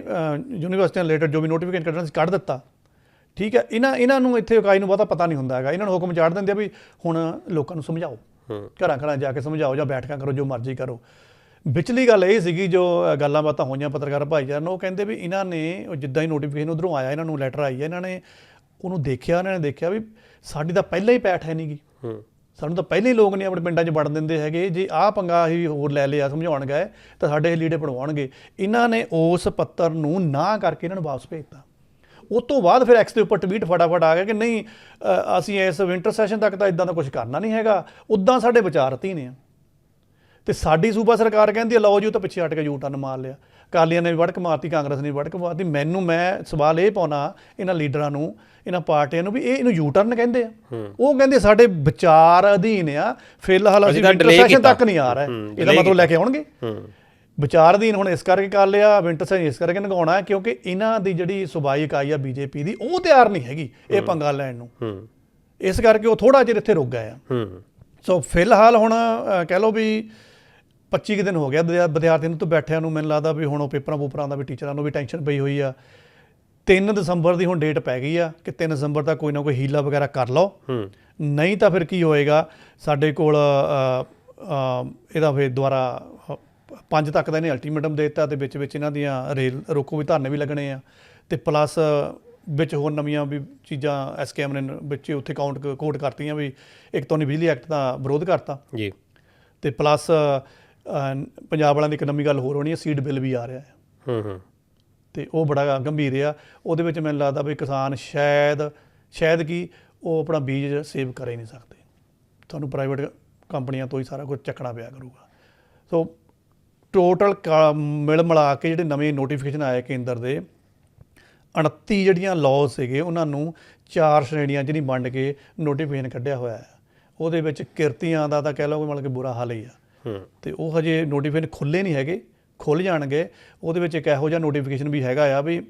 ਯੂਨੀਵਰਸਿਟੀ ਨਾਲ ਰਿਲੇਟਡ ਜੋ ਵੀ ਨੋਟੀਫਿਕੇਸ਼ਨ ਕੱਢਣਾ ਸੀ ਕੱਢ ਦਿੱਤਾ। ਠੀਕ ਹੈ ਇਹਨਾਂ ਇਹਨਾਂ ਨੂੰ ਇੱਥੇ ਇਕਾਈ ਨੂੰ ਬਹੁਤਾ ਪਤਾ ਨਹੀਂ ਹੁੰਦਾ ਹੈਗਾ। ਇਹਨਾਂ ਨੂੰ ਹੁਕਮ ਚਾੜ ਦਿੰਦੇ ਆ ਵੀ ਹੁਣ ਲੋਕਾਂ ਨੂੰ ਸਮਝਾਓ। ਘਰਾਂ ਘਰਾਂ ਜਾ ਕੇ ਸਮਝਾਓ ਜਾਂ ਬੈਠਕਾਂ ਕਰੋ ਜੋ ਮਰਜ਼ੀ ਕਰੋ। ਵਿਚਲੀ ਗੱਲ ਇਹ ਸੀਗੀ ਜੋ ਗੱਲਾਂ ਬਾਤਾਂ ਹੋਈਆਂ ਪੱਤਰਕਾਰ ਭਾਈਚਾਰੇ ਉਹ ਕਹਿੰਦੇ ਵੀ ਇਹਨਾਂ ਨੇ ਉਹ ਜਿੱਦਾਂ ਹੀ ਨੋਟੀਫਿਕੇਸ਼ਨ ਉਧਰੋਂ ਆਇਆ ਇਹਨਾਂ ਨੂੰ ਲੈਟਰ ਆਈ ਹੈ ਇਹਨਾਂ ਨੇ ਉਹਨੂੰ ਦੇਖਿਆ ਇਹਨਾਂ ਨੇ ਦੇਖਿਆ ਵੀ ਸਾਡੀ ਤਾਂ ਪਹਿਲਾਂ ਹੀ ਪੈਠ ਹੈ ਨਹੀਂਗੀ ਹੂੰ। ਸਾਨੂੰ ਤਾਂ ਪਹਿਲੇ ਲੋਕ ਨੇ ਆਪਣੇ ਪਿੰਡਾਂ 'ਚ ਵੜਨ ਦਿੰਦੇ ਹੈਗੇ। ਜੇ ਆਹ ਪੰਗਾ ਹੀ ਹੋਰ ਲੈ ਲਿਆ, ਸਮਝਾਉਣ ਗਏ, ਤਾਂ ਸਾਡੇ ਇਹ ਲੀੜੇ ਪੜਵਾਉਣਗੇ ਇਹਨਾਂ ਨੇ ਉਸ ਪੱਤਰ ਨੂੰ ਨਾ ਕਰਕੇ ਇਹਨਾਂ ਨੂੰ ਵਾਪਸ ਭੇਜਤਾ। ਉਸ ਤੋਂ ਬਾਅਦ ਫਿਰ ਐਕਸ ਦੇ ਉੱਪਰ ਟਵੀਟ ਫਟਾਫਟ ਆ ਗਿਆ ਕਿ ਨਹੀਂ ਅਸੀਂ ਇਸ ਵਿੰਟਰ ਸੈਸ਼ਨ ਤੱਕ ਤਾਂ ਇਦਾਂ ਦਾ ਕੁਝ ਕਰਨਾ ਨਹੀਂ ਹੈਗਾ। ਉਦਾਂ ਸਾਡੇ ਵਿਚਾਰਤੀ ਨੇ। ਆ ਤੇ ਸਾਡੀ ਸੂਬਾ ਸਰਕਾਰ ਕਹਿੰਦੀ ਲਓ ਜੀ, ਉਹ ਤਾਂ ਪਿੱਛੇ ਹਟ ਕੇ ਯੂ ਟਰਨ ਮਾਰ ਲਿਆ। ਅਕਾਲੀਆਂ ਨੇ ਵੀ ਵੜਕ ਮਾਰਤੀ ਕਾਂਗਰਸ ਨੇ ਵੀ ਵੜਕ ਮਾਰਤੀ। ਮੈਨੂੰ ਮੈਂ ਸਵਾਲ ਇਹ ਪਾਉਣਾ ਇਹਨਾਂ ਲੀਡਰਾਂ ਨੂੰ ਇਹਨਾਂ ਪਾਰਟੀਆਂ ਨੂੰ ਵੀ ਇਹ ਇਹਨੂੰ ਯੂ ਟਰਨ ਕਹਿੰਦੇ ਆ। ਉਹ ਕਹਿੰਦੇ ਸਾਡੇ ਵਿਚਾਰ ਅਧੀਨ ਆ ਫਿਲਹਾਲ ਅਸੀਂ ਵਿੰਟਰ ਸੈਸ਼ਨ। ਤੱਕ ਨਹੀਂ ਆ ਰਿਹਾ। ਇਹਦਾ ਮਤਲਬ ਲੈ ਕੇ ਆਉਣਗੇ। ਵਿਚਾਰ ਅਧੀਨ ਹੁਣ ਇਸ ਕਰਕੇ ਕਰ ਲਿਆ ਵਿੰਟਰ ਸੈਸ਼ਨ ਇਸ ਕਰਕੇ ਨਗਾਉਣਾ ਕਿਉਂਕਿ ਇਹਨਾਂ ਦੀ ਜਿਹੜੀ ਸੁਬਾਈ ਇਕਾਈ ਆ ਬੀਜੇਪੀ ਦੀ ਉਹ ਤਿਆਰ ਨਹੀਂ ਹੈਗੀ ਇਹ ਪੰਗਾ ਲੈਣ ਨੂੰ। ਇਸ ਕਰਕੇ ਉਹ ਥੋੜਾ ਜਿਹਾ ਇੱਥੇ ਰੁਕ ਗਏ ਆ। ਸੋ ਫਿਲਹਾਲ ਹੁਣ ਕਹਿ ਲਓ ਵੀ 25 ਕੁ ਦਿਨ ਹੋ ਗਿਆ ਵਿਦਿਆ- ਵਿਦਿਆਰਥੀਆਂ ਨੂੰ ਤੋਂ ਬੈਠਿਆਂ ਨੂੰ ਮੈਨੂੰ ਲੱਗਦਾ ਵੀ ਹੁਣ ਉਹ ਪੇਪਰਾਂ ਪੂਪਰਾਂ ਦਾ ਵੀ ਟੀਚਰਾਂ ਨੂੰ ਵੀ ਟੈਨਸ਼ਨ ਪਈ ਹੋਈ ਆ। 3 ਦਸੰਬਰ ਦੀ ਹੁਣ ਡੇਟ ਪੈ ਗਈ ਆ ਕਿ 3 ਦਸੰਬਰ ਤੱਕ ਕੋਈ ਨਾ ਕੋਈ ਹੀਲਾ ਵਗੈਰਾ ਕਰ ਲਓ। ਹੂੰ। ਨਹੀਂ ਤਾਂ ਫਿਰ ਕੀ ਹੋਏਗਾ ਸਾਡੇ ਕੋਲ ਇਹਦਾ ਫਿਰ ਦੁਆਰਾ 5 ਤੱਕ ਦਾ ਇਹਨੇ ਅਲਟੀਮੇਟਮ ਦੇ ਦਿੱਤਾ ਤੇ ਵਿੱਚ ਵਿੱਚ ਇਹਨਾਂ ਦੀਆਂ ਰੇਲ ਰੋਕੋ ਵੀ ਧਰਨੇ ਵੀ ਲੱਗਣੇ ਆ। ਤੇ ਪਲੱਸ ਵਿੱਚ ਹੋਰ ਨਵੀਆਂ ਵੀ ਚੀਜ਼ਾਂ ਐਸਕੇਐਮ ਨੇ ਵਿੱਚ ਉੱਥੇ ਕਾਊਂਟ ਕੋਡ ਕਰਤੀਆਂ ਵੀ ਇੱਕ ਤਾਂ ਉਹਨੇ ਬਿਜਲੀ ਐਕਟ ਦਾ ਵਿਰੋਧ ਕਰਤਾ। ਜੀ। ਤੇ ਪਲੱਸ ਪੰਜਾਬ ਵਾਲਿਆਂ ਦੀ ਇੱਕ ਨਵੀਂ ਗੱਲ ਹੋਰ ਹੋਣੀ ਹੈ ਸੀਡ ਬਿੱਲ ਵੀ ਆ ਰਿਹਾ ਹੈ। ਹੂੰ ਹੂੰ। ਤੇ ਉਹ ਬੜਾ ਗੰਭੀਰ ਆ ਉਹਦੇ ਵਿੱਚ ਮੈਨੂੰ ਲੱਗਦਾ ਵੀ ਕਿਸਾਨ ਸ਼ਾਇਦ ਸ਼ਾਇਦ ਕੀ ਉਹ ਆਪਣਾ ਬੀਜ ਸੇਵ ਕਰ ਹੀ ਨਹੀਂ ਸਕਦੇ। ਤੁਹਾਨੂੰ ਪ੍ਰਾਈਵੇਟ ਕੰਪਨੀਆਂ ਤੋਂ ਹੀ ਸਾਰਾ ਕੁਝ ਚੱਕਣਾ ਪਿਆ ਕਰੂਗਾ। ਸੋ ਟੋਟਲ ਮਿਲ ਮਿਲਾ ਕੇ ਜਿਹੜੇ ਨਵੇਂ ਨੋਟੀਫਿਕੇਸ਼ਨ ਆਏ ਕੇਂਦਰ ਦੇ 29 ਜਿਹੜੀਆਂ ਲਾਅ ਸੀਗੇ ਉਹਨਾਂ ਨੂੰ ਚਾਰ ਸ਼੍ਰੇਣੀਆਂ 'ਚ ਨਹੀਂ ਵੰਡ ਕੇ ਨੋਟੀਫਿਕੇਸ਼ਨ ਕੱਢਿਆ ਹੋਇਆ ਹੈ। ਉਹਦੇ ਵਿੱਚ ਕਿਰਤੀਆਂ ਦਾ ਤਾਂ ਕਹਿ ਲਓ ਕਿ ਮਤਲਬ ਕਿ ਬੁਰਾ ਹਾਲ ਹੀ ਆ। ਤੇ ਉਹ ਹਜੇ ਨੋਟੀਫਿਕੇਸ਼ਨ ਖੁੱਲੇ ਨਹੀਂ ਹੈਗੇ ਖੁੱਲ ਜਾਣਗੇ। ਉਹਦੇ ਵਿੱਚ ਇੱਕ ਇਹੋ ਜਿਹਾ ਨੋਟੀਫਿਕੇਸ਼ਨ ਵੀ ਹੈਗਾ ਆ ਵੀ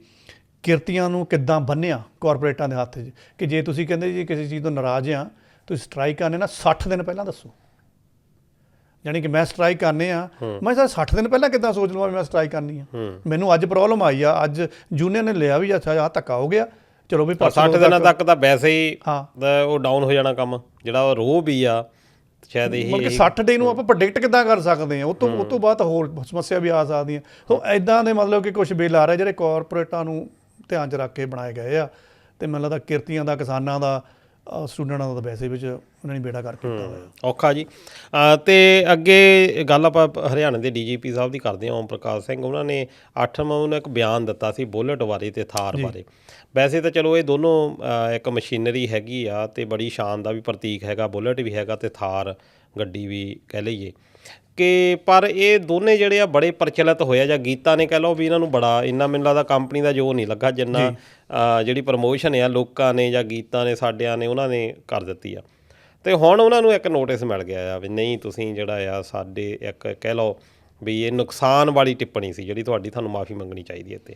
ਕਿਰਤੀਆਂ ਨੂੰ ਕਿੱਦਾਂ ਬੰਨਿਆ ਕਾਰਪੋਰੇਟਾਂ ਦੇ ਹੱਥ 'ਚ ਕਿ ਜੇ ਤੁਸੀਂ ਕਹਿੰਦੇ ਜੀ ਕਿਸੇ ਚੀਜ਼ ਤੋਂ ਨਾਰਾਜ਼ ਆ ਤੁਸੀਂ ਸਟ੍ਰਾਈਕ ਕਰਨੇ ਨਾ 60 ਦਿਨ ਪਹਿਲਾਂ ਦੱਸੋ। ਯਾਨੀ ਕਿ ਮੈਂ ਸਟ੍ਰਾਈਕ ਕਰਨੇ ਆ ਮੈਂ ਸਰ 60 ਦਿਨ ਪਹਿਲਾਂ ਕਿੱਦਾਂ ਸੋਚ ਲਵਾਂ ਵੀ ਮੈਂ ਸਟ੍ਰਾਈਕ ਕਰਨੀ ਆ? ਮੈਨੂੰ ਅੱਜ ਪ੍ਰੋਬਲਮ ਆਈ ਆ ਅੱਜ ਜੂਨੀਅਰ ਨੇ ਲਿਆ ਵੀ ਅੱਛਾ ਆ ਧੱਕਾ ਹੋ ਗਿਆ। ਚਲੋ ਵੀ ਪਰ 60 ਦਿਨਾਂ ਤੱਕ ਤਾਂ ਵੈਸੇ ਹੀ ਉਹ ਡਾਊਨ ਹੋ ਜਾਣਾ ਕੰਮ ਜਿਹੜਾ ਉਹ ਰੋਹ ਵੀ ਆ ਸ਼ਾਇਦ ਇਹ ਮਤਲਬ ਕਿ 60 ਡੇ ਨੂੰ ਆਪਾਂ ਪ੍ਰੈਡਿਕਟ ਕਿੱਦਾਂ ਕਰ ਸਕਦੇ ਹਾਂ? ਉਹ ਤੋਂ ਉਹ ਤੋਂ ਬਾਅਦ ਹੋਰ ਸਮੱਸਿਆ ਵੀ ਆ ਸਕਦੀਆਂ। ਸੋ ਐਦਾਂ ਦੇ ਮਤਲਬ ਕਿ ਕੁਝ ਬਿੱਲ ਆ ਰਹੇ ਜਿਹੜੇ ਕਾਰਪੋਰੇਟਾਂ ਨੂੰ ਧਿਆਨ 'ਚ ਰੱਖ ਕੇ ਬਣਾਏ ਗਏ ਆ। ਤੇ ਮੈਨੂੰ ਲੱਗਦਾ ਕਿਰਤੀਆਂ ਦਾ ਕਿਸਾਨਾਂ ਦਾ ਸਟੂਡੈਂਟਾਂ ਦਾ ਤਾਂ ਵੈਸੇ ਵਿੱਚ ਉਹਨਾਂ ਨੇ ਬੇੜਾ ਕਰਕੇ ਕੀਤਾ ਹੋਇਆ। ਔਖਾ ਜੀ। ਤੇ ਅੱਗੇ ਗੱਲ ਆਪਾਂ ਹਰਿਆਣਾ ਦੇ ਡੀਜੀਪੀ ਸਾਹਿਬ ਦੀ ਕਰਦੇ ਹਾਂ। ਓਮ ਪ੍ਰਕਾਸ਼ ਸਿੰਘ ਉਹਨਾਂ ਨੇ 8 ਨੂੰ ਇੱਕ ਬਿਆਨ ਦਿੱਤਾ ਸੀ ਬੁਲਟ ਬਾਰੇ ਤੇ ਥਾਰ ਬਾਰੇ। ਵੈਸੇ ਤਾਂ ਚਲੋ ਇਹ ਦੋਨੋਂ ਇੱਕ ਮਸ਼ੀਨਰੀ ਹੈਗੀ ਆ ਤੇ ਬੜੀ ਸ਼ਾਨ ਦਾ ਵੀ ਪ੍ਰਤੀਕ ਹੈਗਾ ਬੁਲਟ ਵੀ ਹੈਗਾ ਤੇ ਥਾਰ ਗੱਡੀ ਵੀ ਕਹਿ ਲਈਏ। ਕਿ ਪਰ ਇਹ ਦੋਨੇ ਜਿਹੜੇ ਆ ਬੜੇ ਪ੍ਰਚਲਿਤ ਹੋਏ ਆ ਜਾਂ ਗੀਤਾ ਨੇ ਕਹਿ ਲਓ ਵੀ ਇਹਨਾਂ ਨੂੰ ਬੜਾ ਇੰਨਾ ਮੈਨੂੰ ਲੱਗਦਾ ਕੰਪਨੀ ਦਾ ਜੋ ਨਹੀਂ ਲੱਗਾ ਜਿੰਨਾ ਜਿਹੜੀ ਪ੍ਰਮੋਸ਼ਨ ਆ ਲੋਕਾਂ ਨੇ ਜਾਂ ਗੀਤਾ ਨੇ ਸਾਡਿਆਂ ਨੇ ਉਹਨਾਂ ਨੇ ਕਰ ਦਿੱਤੀ ਆ। ਤੇ ਹੁਣ ਉਹਨਾਂ ਨੂੰ ਇੱਕ ਨੋਟਿਸ ਮਿਲ ਗਿਆ ਆ ਵੀ ਨਹੀਂ ਤੁਸੀਂ ਜਿਹੜਾ ਆ ਸਾਡੇ ਇੱਕ ਕਹਿ ਲਓ ਵੀ ਇਹ ਨੁਕਸਾਨ ਵਾਲੀ ਟਿੱਪਣੀ ਸੀ ਜਿਹੜੀ ਤੁਹਾਡੀ ਤੁਹਾਨੂੰ ਮਾਫੀ ਮੰਗਣੀ ਚਾਹੀਦੀ ਹੈ ਤੇ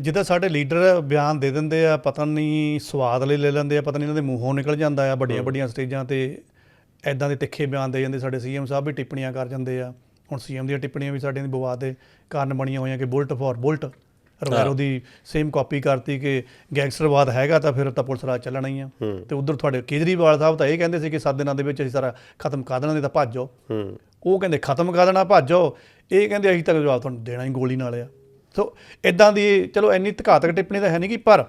ਜਿੱਦਾਂ ਸਾਡੇ ਲੀਡਰ ਬਿਆਨ ਦੇ ਦਿੰਦੇ ਆ ਪਤਾ ਨਹੀਂ ਸਵਾਦ ਲਈ ਲੈ ਲੈਂਦੇ ਆ ਪਤਾ ਨਹੀਂ ਇਹਨਾਂ ਦੇ ਮੂੰਹੋਂ ਨਿਕਲ ਜਾਂਦਾ ਆ ਵੱਡੀਆਂ ਵੱਡੀਆਂ ਸਟੇਜਾਂ ਤੇ ਐਦਾਂ ਦੇ ਤਿੱਖੇ ਬਿਆਨ ਦੇ ਜਾਂਦੇ ਸਾਡੇ ਸੀਐਮ ਸਾਹਿਬ ਵੀ ਟਿੱਪਣੀਆਂ ਕਰ ਜਾਂਦੇ ਆ। ਹੁਣ ਸੀਐਮ ਦੀਆਂ ਟਿੱਪਣੀਆਂ ਵੀ ਸਾਡੇ ਦੀ ਵਿਵਾਦ ਦੇ ਕਾਰਨ ਬਣੀਆਂ ਹੋਈਆਂ ਕਿ ਬੁਲਟ ਫॉर ਬੁਲਟ ਰਵੈਰੋ ਦੀ ਸੇਮ ਕਾਪੀ ਕਰਤੀ ਕਿ ਗੈਂਗਸਟਰਵਾਦ ਹੈਗਾ ਤਾਂ ਫਿਰ ਤਾਂ ਪੁਲਿਸ ਰਾਜ ਚੱਲਣਾ ਹੀ ਆ। ਤੇ ਉਧਰ ਤੁਹਾਡੇ ਕੇਜਰੀਵਾਲ ਸਾਹਿਬ ਤਾਂ ਇਹ ਕਹਿੰਦੇ ਸੀ ਕਿ 7 ਦਿਨਾਂ ਦੇ ਵਿੱਚ ਅਸੀਂ ਸਾਰਾ ਖਤਮ ਕਰ ਦੇਣਾ ਨਹੀਂ ਤਾਂ ਭੱਜੋ ਹੂੰ। ਉਹ ਕਹਿੰਦੇ ਖਤਮ ਕਰ ਦੇਣਾ ਭਾਜੋ ਇਹ ਕਹਿੰਦੇ ਅਸੀਂ ਤਾਂ ਜਵਾਬ ਤੁਹਾਨੂੰ ਦੇਣਾ ਹੀ ਗੋਲੀ ਨਾਲ ਆ। ਸੋ ਇਦਾਂ ਦੀ ਚਲੋ ਇੰਨੀ ਘਾਤਕ ਟਿੱਪਣੀ ਤਾਂ ਹੈ ਨਹੀਂ ਕਿ ਪਰ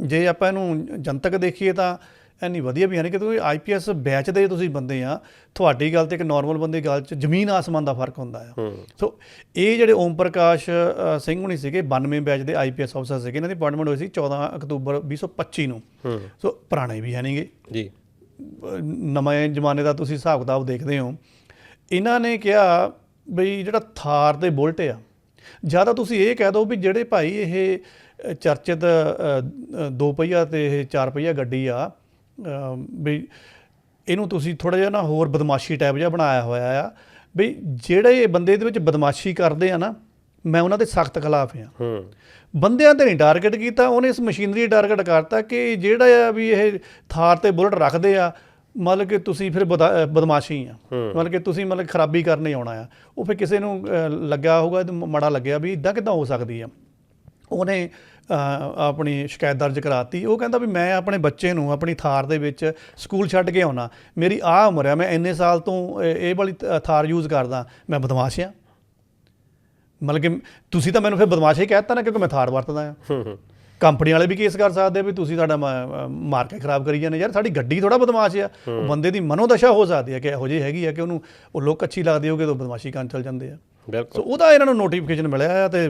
ਜੇ ਆਪਾਂ ਇਹਨੂੰ ਜਨਤਕ ਦੇਖੀਏ ਤਾਂ ਇੰਨੀ ਵਧੀਆ ਵੀ ਹੈ ਨਹੀਂ ਕਿ ਕਿਉਂਕਿ ਆਈਪੀਐਸ ਬੈਚ ਦੇ ਤੁਸੀਂ ਬੰਦੇ ਆ ਤੁਹਾਡੀ ਗੱਲ ਤੇ ਇੱਕ ਨਾਰਮਲ ਬੰਦੇ ਦੀ ਗੱਲ 'ਚ ਜ਼ਮੀਨ ਆਸਮਾਨ ਦਾ ਫ਼ਰਕ ਹੁੰਦਾ ਆ। ਸੋ ਇਹ ਜਿਹੜੇ ਓਮ ਪ੍ਰਕਾਸ਼ ਸਿੰਘ ਹੁਣੀ ਸੀਗੇ 92 ਬੈਚ ਦੇ ਆਈਪੀਐਸ ਅਫਸਰ ਸੀਗੇ ਇਹਨਾਂ ਦੀ ਅਪਾਇੰਟਮੈਂਟ ਹੋਈ ਸੀ 14 ਅਕਤੂਬਰ 2025 ਨੂੰ। ਸੋ ਪੁਰਾਣੇ ਵੀ ਹੈ ਨਹੀਂਗੇ ਜੀ। ਨਵੇਂ ਜ਼ਮਾਨੇ ਦਾ ਤੁਸੀਂ ਹਿਸਾਬ ਕਿਤਾਬ ਦੇਖਦੇ ਹੋ। ਇਹਨਾਂ ਨੇ ਕਿਹਾ ਬਈ ਜਿਹੜਾ ਥਾਰ ਤੇ ਬੁਲਟ ਆ ਜ਼ਿਆਦਾ ਤੁਸੀਂ ਇਹ ਕਹਿ ਦਿਓ ਵੀ ਜਿਹੜੇ ਭਾਈ ਇਹ ਚਰਚਿਤ ਦੋ ਪਹੀਆ ਤੇ ਇਹ ਚਾਰ ਪਹੀਆ ਗੱਡੀ ਆ ਵੀ ਇਹਨੂੰ ਤੁਸੀਂ ਥੋੜਾ ਜਿਹਾ ਨਾ ਹੋਰ ਬਦਮਾਸ਼ੀ ਟਾਈਪ ਜਿਹਾ ਬਣਾਇਆ ਹੋਇਆ ਆ ਵੀ ਜਿਹੜੇ ਇਹ ਬੰਦੇ ਇਹਦੇ ਵਿੱਚ ਬਦਮਾਸ਼ੀ ਕਰਦੇ ਆ ਨਾ ਮੈਂ ਉਹਨਾਂ ਦੇ ਸਖਤ ਖਿਲਾਫ ਆ। ਹੂੰ। ਬੰਦਿਆਂ ਤੇ ਨਹੀਂ ਟਾਰਗੇਟ ਕੀਤਾ ਉਹਨੇ ਇਸ ਮਸ਼ੀਨਰੀ ਟਾਰਗੇਟ ਕਰਤਾ ਕਿ ਜਿਹੜਾ ਆ ਵੀ ਇਹ ਥਾਰ ਤੇ ਬੁਲਟ ਰੱਖਦੇ ਆ ਮਤਲਬ ਕਿ ਤੁਸੀਂ ਫਿਰ ਬਦਮਾਸ਼ੀ ਆ। ਮਤਲਬ ਕਿ ਤੁਸੀਂ ਮਤਲਬ ਖਰਾਬੀ ਕਰਨੇ ਆਉਣਾ ਆ। ਉਹ ਫਿਰ ਕਿਸੇ ਨੂੰ ਲੱਗਾ ਹੋਊਗਾ ਤੇ ਮਾੜਾ ਲੱਗਿਆ ਵੀ ਇਦਾਂ ਕਿਦਾਂ ਹੋ ਸਕਦੀ ਆ। ਉਹਨੇ ਆਪਣੀ ਸ਼ਿਕਾਇਤ ਦਰਜ ਕਰਾਤੀ। ਉਹ ਕਹਿੰਦਾ ਵੀ ਮੈਂ ਆਪਣੇ ਬੱਚੇ ਨੂੰ ਆਪਣੀ ਥਾਰ ਦੇ ਵਿੱਚ ਸਕੂਲ ਛੱਡ ਕੇ ਆਉਣਾ। ਮੇਰੀ ਆਹ ਉਮਰ ਆ ਮੈਂ ਇੰਨੇ ਸਾਲ ਤੋਂ ਇਹ ਵਾਲੀ ਥਾਰ ਯੂਜ਼ ਕਰਦਾ। ਮੈਂ ਬਦਮਾਸ਼ ਆ। ਮਤਲਬ ਕਿ ਤੁਸੀਂ ਤਾਂ ਮੈਨੂੰ ਫਿਰ ਬਦਮਾਸ਼ ਹੀ ਕਹਿਤਾ ਨਾ ਕਿਉਂਕਿ ਮੈਂ ਥਾਰ ਵਰਤਦਾ ਆ। ਹੂੰ ਹੂੰ। ਕੰਪਨੀ ਵਾਲੇ ਵੀ ਕੇਸ ਕਰ ਸਕਦੇ ਆ ਵੀ ਤੁਸੀਂ ਸਾਡਾ ਮਾਰਕੀਟ ਖਰਾਬ ਕਰੀ ਜਾਂਦੇ ਯਾਰ ਸਾਡੀ ਗੱਡੀ ਥੋੜਾ ਬਦਮਾਸ਼ ਆ। ਉਹ ਬੰਦੇ ਦੀ ਮਨੋਦਸ਼ਾ ਹੋ ਸਕਦੀ ਹੈ ਕਿ ਇਹੋ ਜਿਹੀ ਹੈਗੀ ਆ ਕਿ ਉਹਨੂੰ ਉਹ ਲੋਕ ਅੱਛੀ ਲੱਗਦੀ ਹੋਗੇ ਤਾਂ ਬਦਮਾਸ਼ੀ ਕਰਨ ਚਲ ਜਾਂਦੇ ਆ। ਬਿਲਕੁਲ। ਸੋ ਉਹਦਾ ਇਹਨਾਂ ਨੂੰ ਨੋਟੀਫਿਕੇਸ਼ਨ ਮਿਲਿਆ ਆ ਤੇ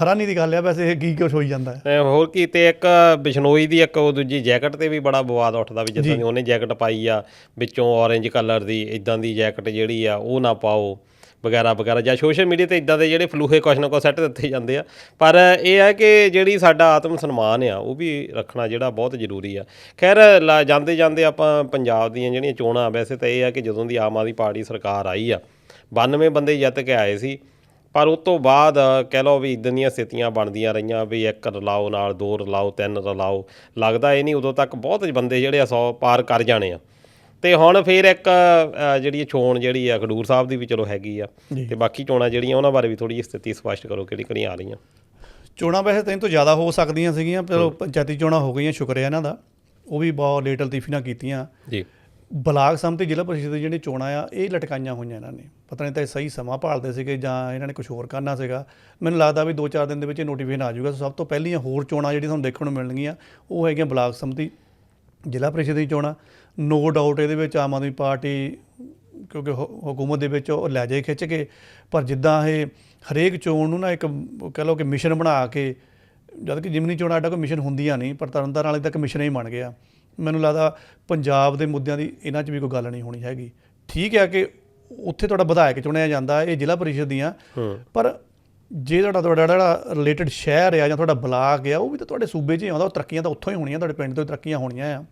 ਹੈਰਾਨੀ ਦੀ ਗੱਲ ਆ ਵੈਸੇ ਇਹ ਕੀ ਕੁਝ ਹੋਈ ਜਾਂਦਾ ਹੈ ਹੋਰ ਕੀ ਤੇ ਇੱਕ ਬਿਸ਼ਨੋਈ ਦੀ ਇੱਕ ਉਹ ਦੂਜੀ ਜੈਕਟ ਤੇ ਵੀ ਬੜਾ ਵਿਵਾਦ ਉੱਠਦਾ ਵੀ ਜਿੱਦਾਂ ਉਹਨੇ ਜੈਕਟ ਪਾਈ ਆ ਵਿੱਚੋਂ ਔਰੇਂਜ ਕਲਰ ਦੀ ਇਦਾਂ ਦੀ ਜੈਕਟ ਜਿਹੜੀ ਆ ਉਹ ਨਾ ਪਾਓ। ਵਗੈਰਾ ਵਗੈਰਾ ਜਾਂ ਸੋਸ਼ਲ ਮੀਡੀਆ ਤੇ ਇਦਾਂ ਦੇ ਜਿਹੜੇ ਫਲੂਹੇ ਕੁਛ ਨਾ ਕੁਛ ਸੈੱਟ ਦਿੱਤੇ ਜਾਂਦੇ ਆ। ਪਰ ਇਹ ਹੈ ਕਿ ਜਿਹੜੀ ਸਾਡਾ ਆਤਮ ਸਨਮਾਨ ਆ, ਉਹ ਵੀ ਰੱਖਣਾ ਜਿਹੜਾ ਬਹੁਤ ਜ਼ਰੂਰੀ ਆ। ਖੈਰ, ਲਾ- ਜਾਂਦੇ ਜਾਂਦੇ ਆਪਾਂ ਪੰਜਾਬ ਦੀਆਂ ਜਿਹੜੀਆਂ ਚੋਣਾਂ, ਵੈਸੇ ਤਾਂ ਇਹ ਆ ਕਿ ਜਦੋਂ ਦੀ ਆਮ ਆਦਮੀ ਪਾਰਟੀ ਸਰਕਾਰ ਆਈ ਆ 92 ਬੰਦੇ ਜਿੱਤ ਕੇ ਆਏ ਸੀ। ਪਰ ਉਸ ਤੋਂ ਬਾਅਦ ਕਹਿ ਲਓ ਵੀ ਇਦਾਂ ਦੀਆਂ ਸਥਿਤੀਆਂ ਬਣਦੀਆਂ ਰਹੀਆਂ ਵੀ ਇੱਕ ਰਲਾਓ ਨਾਲ, ਦੋ ਰਲਾਓ, ਤਿੰਨ ਰਲਾਓ। ਲੱਗਦਾ ਇਹ ਨਹੀਂ ਉਦੋਂ ਤੱਕ ਬਹੁਤ ਬੰਦੇ ਜਿਹੜੇ ਆ 100 ਪਾਰ ਕਰ ਜਾਣੇ ਆ। ਤੇ ਹੁਣ ਫਿਰ ਇੱਕ ਅ, ਜਿਹੜੀ ਇਹ ਚੋਣ ਜਿਹੜੀ ਆ ਖਡੂਰ ਸਾਹਿਬ ਦੀ ਵੀ ਚਲੋ ਹੈਗੀ ਆ। ਤੇ ਬਾਕੀ ਚੋਣਾਂ ਜਿਹੜੀਆਂ ਉਹਨਾਂ ਬਾਰੇ ਵੀ ਥੋੜੀ ਜਿਹੀ ਸਥਿਤੀ ਸਪਸ਼ਟ ਕਰੋ ਕਿਹੜੀ ਕਿਹੜੀਆਂ ਆ ਰਹੀਆਂ। ਚੋਣਾਂ ਵੈਸੇ ਤਿੰਨ ਤੋਂ ਜ਼ਿਆਦਾ ਹੋ ਸਕਦੀਆਂ ਸੀਗੀਆਂ ਚਲੋ ਪੰਚਾਇਤੀ ਚੋਣਾਂ ਹੋ ਗਈਆਂ ਸ਼ੁਕਰ ਹੈ ਇਹਨਾਂ ਦਾ। ਉਹ ਵੀ ਬਹੁਤ ਲੇਟ ਲਤੀਫੀ ਨਾਲ ਕੀਤੀਆਂ। ਜੀ। ਬਲਾਕ ਸੰਮਤੀ ਜ਼ਿਲ੍ਹਾ ਪਰਿਸ਼ਦ ਦੀ ਜਿਹੜੀ ਚੋਣਾਂ ਆ ਇਹ ਲਟਕਾਈਆਂ ਹੋਈਆਂ ਇਹਨਾਂ ਨੇ। ਪਤਾ ਨਹੀਂ ਤਾਂ ਇਹ ਸਹੀ ਸਮਾਂ ਭਾਲਦੇ ਸੀਗੇ ਜਾਂ ਇਹਨਾਂ ਨੇ ਕੁਝ ਹੋਰ ਕਰਨਾ ਸੀਗਾ। ਮੈਨੂੰ ਲੱਗਦਾ ਵੀ 2-4 ਦਿਨ ਦੇ ਵਿੱਚ ਇਹ ਨੋਟੀਫਿਕੇਸ਼ਨ ਆ ਜਾਊਗਾ। ਸਭ ਤੋਂ ਪਹਿਲੀਆਂ ਹੋਰ ਚੋਣਾਂ ਜਿਹੜੀਆਂ ਤੁਹਾਨੂੰ ਦੇਖਣ ਨੂੰ ਮਿਲਣਗੀਆਂ ਉਹ ਹੈਗੀਆਂ ਬਲਾਕ ਸੰਮਤੀ ਜ਼ਿਲ੍ਹਾ ਪਰਿਸ਼ਦ ਦੀ ਚੋਣਾਂ। ਨੋ ਡਾਊਟ ਇਹਦੇ ਵਿੱਚ ਆਮ ਆਦਮੀ ਪਾਰਟੀ ਕਿਉਂਕਿ ਹੁਕੂਮਤ ਦੇ ਵਿੱਚ ਉਹ ਲੈ ਜਾਏ ਖਿੱਚ ਕੇ ਪਰ ਜਿੱਦਾਂ ਇਹ ਹਰੇਕ ਚੋਣ ਨੂੰ ਨਾ ਇੱਕ ਕਹਿ ਲਓ ਕਿ ਮਿਸ਼ਨ ਬਣਾ ਕੇ ਜਦ ਕਿ ਜਿਮਨੀ ਚੋਣਾਂ ਐਡਾ ਕੋਈ ਮਿਸ਼ਨ ਹੁੰਦੀਆਂ ਨਹੀਂ ਪਰ ਤਰਨਤਾਰਨ ਵਾਲੇ ਤੱਕ ਮਿਸ਼ਨ ਹੀ ਬਣ ਗਿਆ। ਮੈਨੂੰ ਲੱਗਦਾ ਪੰਜਾਬ ਦੇ ਮੁੱਦਿਆਂ ਦੀ ਇਹਨਾਂ 'ਚ ਵੀ ਕੋਈ ਗੱਲ ਨਹੀਂ ਹੋਣੀ ਹੈਗੀ। ਠੀਕ ਹੈ ਕਿ ਉੱਥੇ ਤੁਹਾਡਾ ਵਿਧਾਇਕ ਚੁਣਿਆ ਜਾਂਦਾ ਇਹ ਜ਼ਿਲ੍ਹਾ ਪਰਿਸ਼ਦ ਦੀਆਂ ਪਰ ਜੇ ਤੁਹਾਡਾ ਤੁਹਾਡਾ ਜਿਹੜਾ ਰਿਲੇਟਡ ਸ਼ਹਿਰ ਆ ਜਾਂ ਤੁਹਾਡਾ ਬਲਾਕ ਆ ਉਹ ਵੀ ਤਾਂ ਤੁਹਾਡੇ ਸੂਬੇ 'ਚ ਹੀ ਆਉਂਦਾ ਉਹ ਤਰੱਕੀਆਂ ਤਾਂ ਉੱਥੋਂ ਹੀ ਹੋਣੀਆਂ ਤੁਹਾਡੇ ਪਿੰਡ ਤੋਂ ਹੀ ਤਰੱਕੀਆਂ ਹੋਣੀਆਂ ਆ।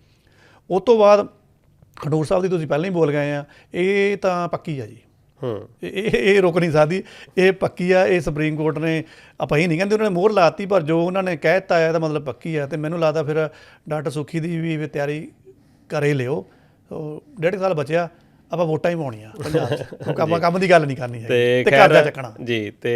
ਉਸ ਤੋਂ ਬਾਅਦ ਖਡੂਰ ਸਾਹਿਬ ਦੀ ਤੁਸੀਂ ਪਹਿਲਾਂ ਹੀ ਬੋਲ ਗਏ ਆ ਇਹ ਤਾਂ ਪੱਕੀ ਆ ਜੀ। ਹੂੰ। ਇਹ ਇਹ- ਰੁਕ ਨਹੀਂ ਸਕਦੀ ਇਹ ਪੱਕੀ ਆ ਇਹ ਸੁਪਰੀਮ ਕੋਰਟ ਨੇ ਆਪਾਂ ਇਹ ਨਹੀਂ ਕਹਿੰਦੇ ਉਹਨਾਂ ਨੇ ਮੋਹਰ ਲਾਤੀ ਪਰ ਜੋ ਉਹਨਾਂ ਨੇ ਕਹਿ ਦਿੱਤਾ ਹੈ ਤਾਂ ਮਤਲਬ ਪੱਕੀ ਆ। ਤੇ ਮੈਨੂੰ ਲੱਗਦਾ ਫਿਰ ਡਾਕਟਰ ਸੁਖੀ ਦੀ ਵੀ ਵੀ ਤਿਆਰੀ ਕਰੇ ਲਿਓ। ਡੇਢ ਸਾਲ ਬਚਿਆ ਆਪਾਂ ਵੋਟਾਂ ਹੀ ਪਾਉਣੀਆਂ ਪੰਜਾਬ 'ਚ। ਉਹ ਕੰਮ ਕੰਮ ਦੀ ਗੱਲ ਨਹੀਂ ਕਰਨੀ ਹੈ ਤੇ ਕਰਜ਼ਾ ਚੱਕਣਾ। ਜੀ ਤੇ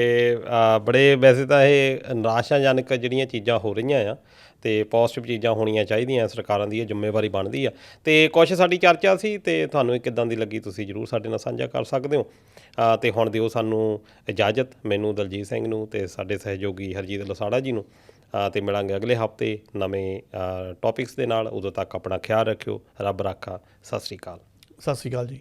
ਬੜੇ ਵੈਸੇ ਤਾਂ ਇਹ ਨਿਰਾਸ਼ਾਜਨਕ ਜਿਹੜੀਆਂ ਚੀਜ਼ਾਂ ਹੋ ਰਹੀਆਂ ਆ ਤੇ ਪੋਜ਼ਿਟਿਵ ਚੀਜ਼ਾਂ ਹੋਣੀਆਂ ਚਾਹੀਦੀਆਂ ਸਰਕਾਰਾਂ ਦੀ ਇਹ ਜ਼ਿੰਮੇਵਾਰੀ ਬਣਦੀ ਆ। ਤੇ ਕੁਝ ਸਾਡੀ ਚਰਚਾ ਸੀ ਤੇ ਤੁਹਾਨੂੰ ਇਹ ਕਿਦਾਂ ਦੀ ਲੱਗੀ ਤੁਸੀਂ ਜਰੂਰ ਸਾਡੇ ਨਾਲ ਸਾਂਝਾ ਕਰ ਸਕਦੇ ਹੋ। ਅ, ਤੇ ਹੁਣ ਦਿਓ ਸਾਨੂੰ ਇਜਾਜ਼ਤ ਮੈਨੂੰ ਦਲਜੀਤ ਸਿੰਘ ਨੂੰ ਤੇ ਸਾਡੇ ਸਹਿਯੋਗੀ ਹਰਜੀਤ ਲਸਾੜਾ ਜੀ ਨੂੰ। ਅ, ਤੇ ਮਿਲਾਂਗੇ ਅਗਲੇ ਹਫ਼ਤੇ ਨਵੇਂ ਟੌਪਿਕਸ ਦੇ ਨਾਲ। ਉਦੋਂ ਤੱਕ ਆਪਣਾ ਖਿਆਲ ਰੱਖਿਓ। ਰੱਬ ਰਾਖਾ। ਸਤਿ ਸ੍ਰੀ ਅਕਾਲ। ਸਤਿ ਸ਼੍ਰੀ ਅਕਾਲ ਜੀ।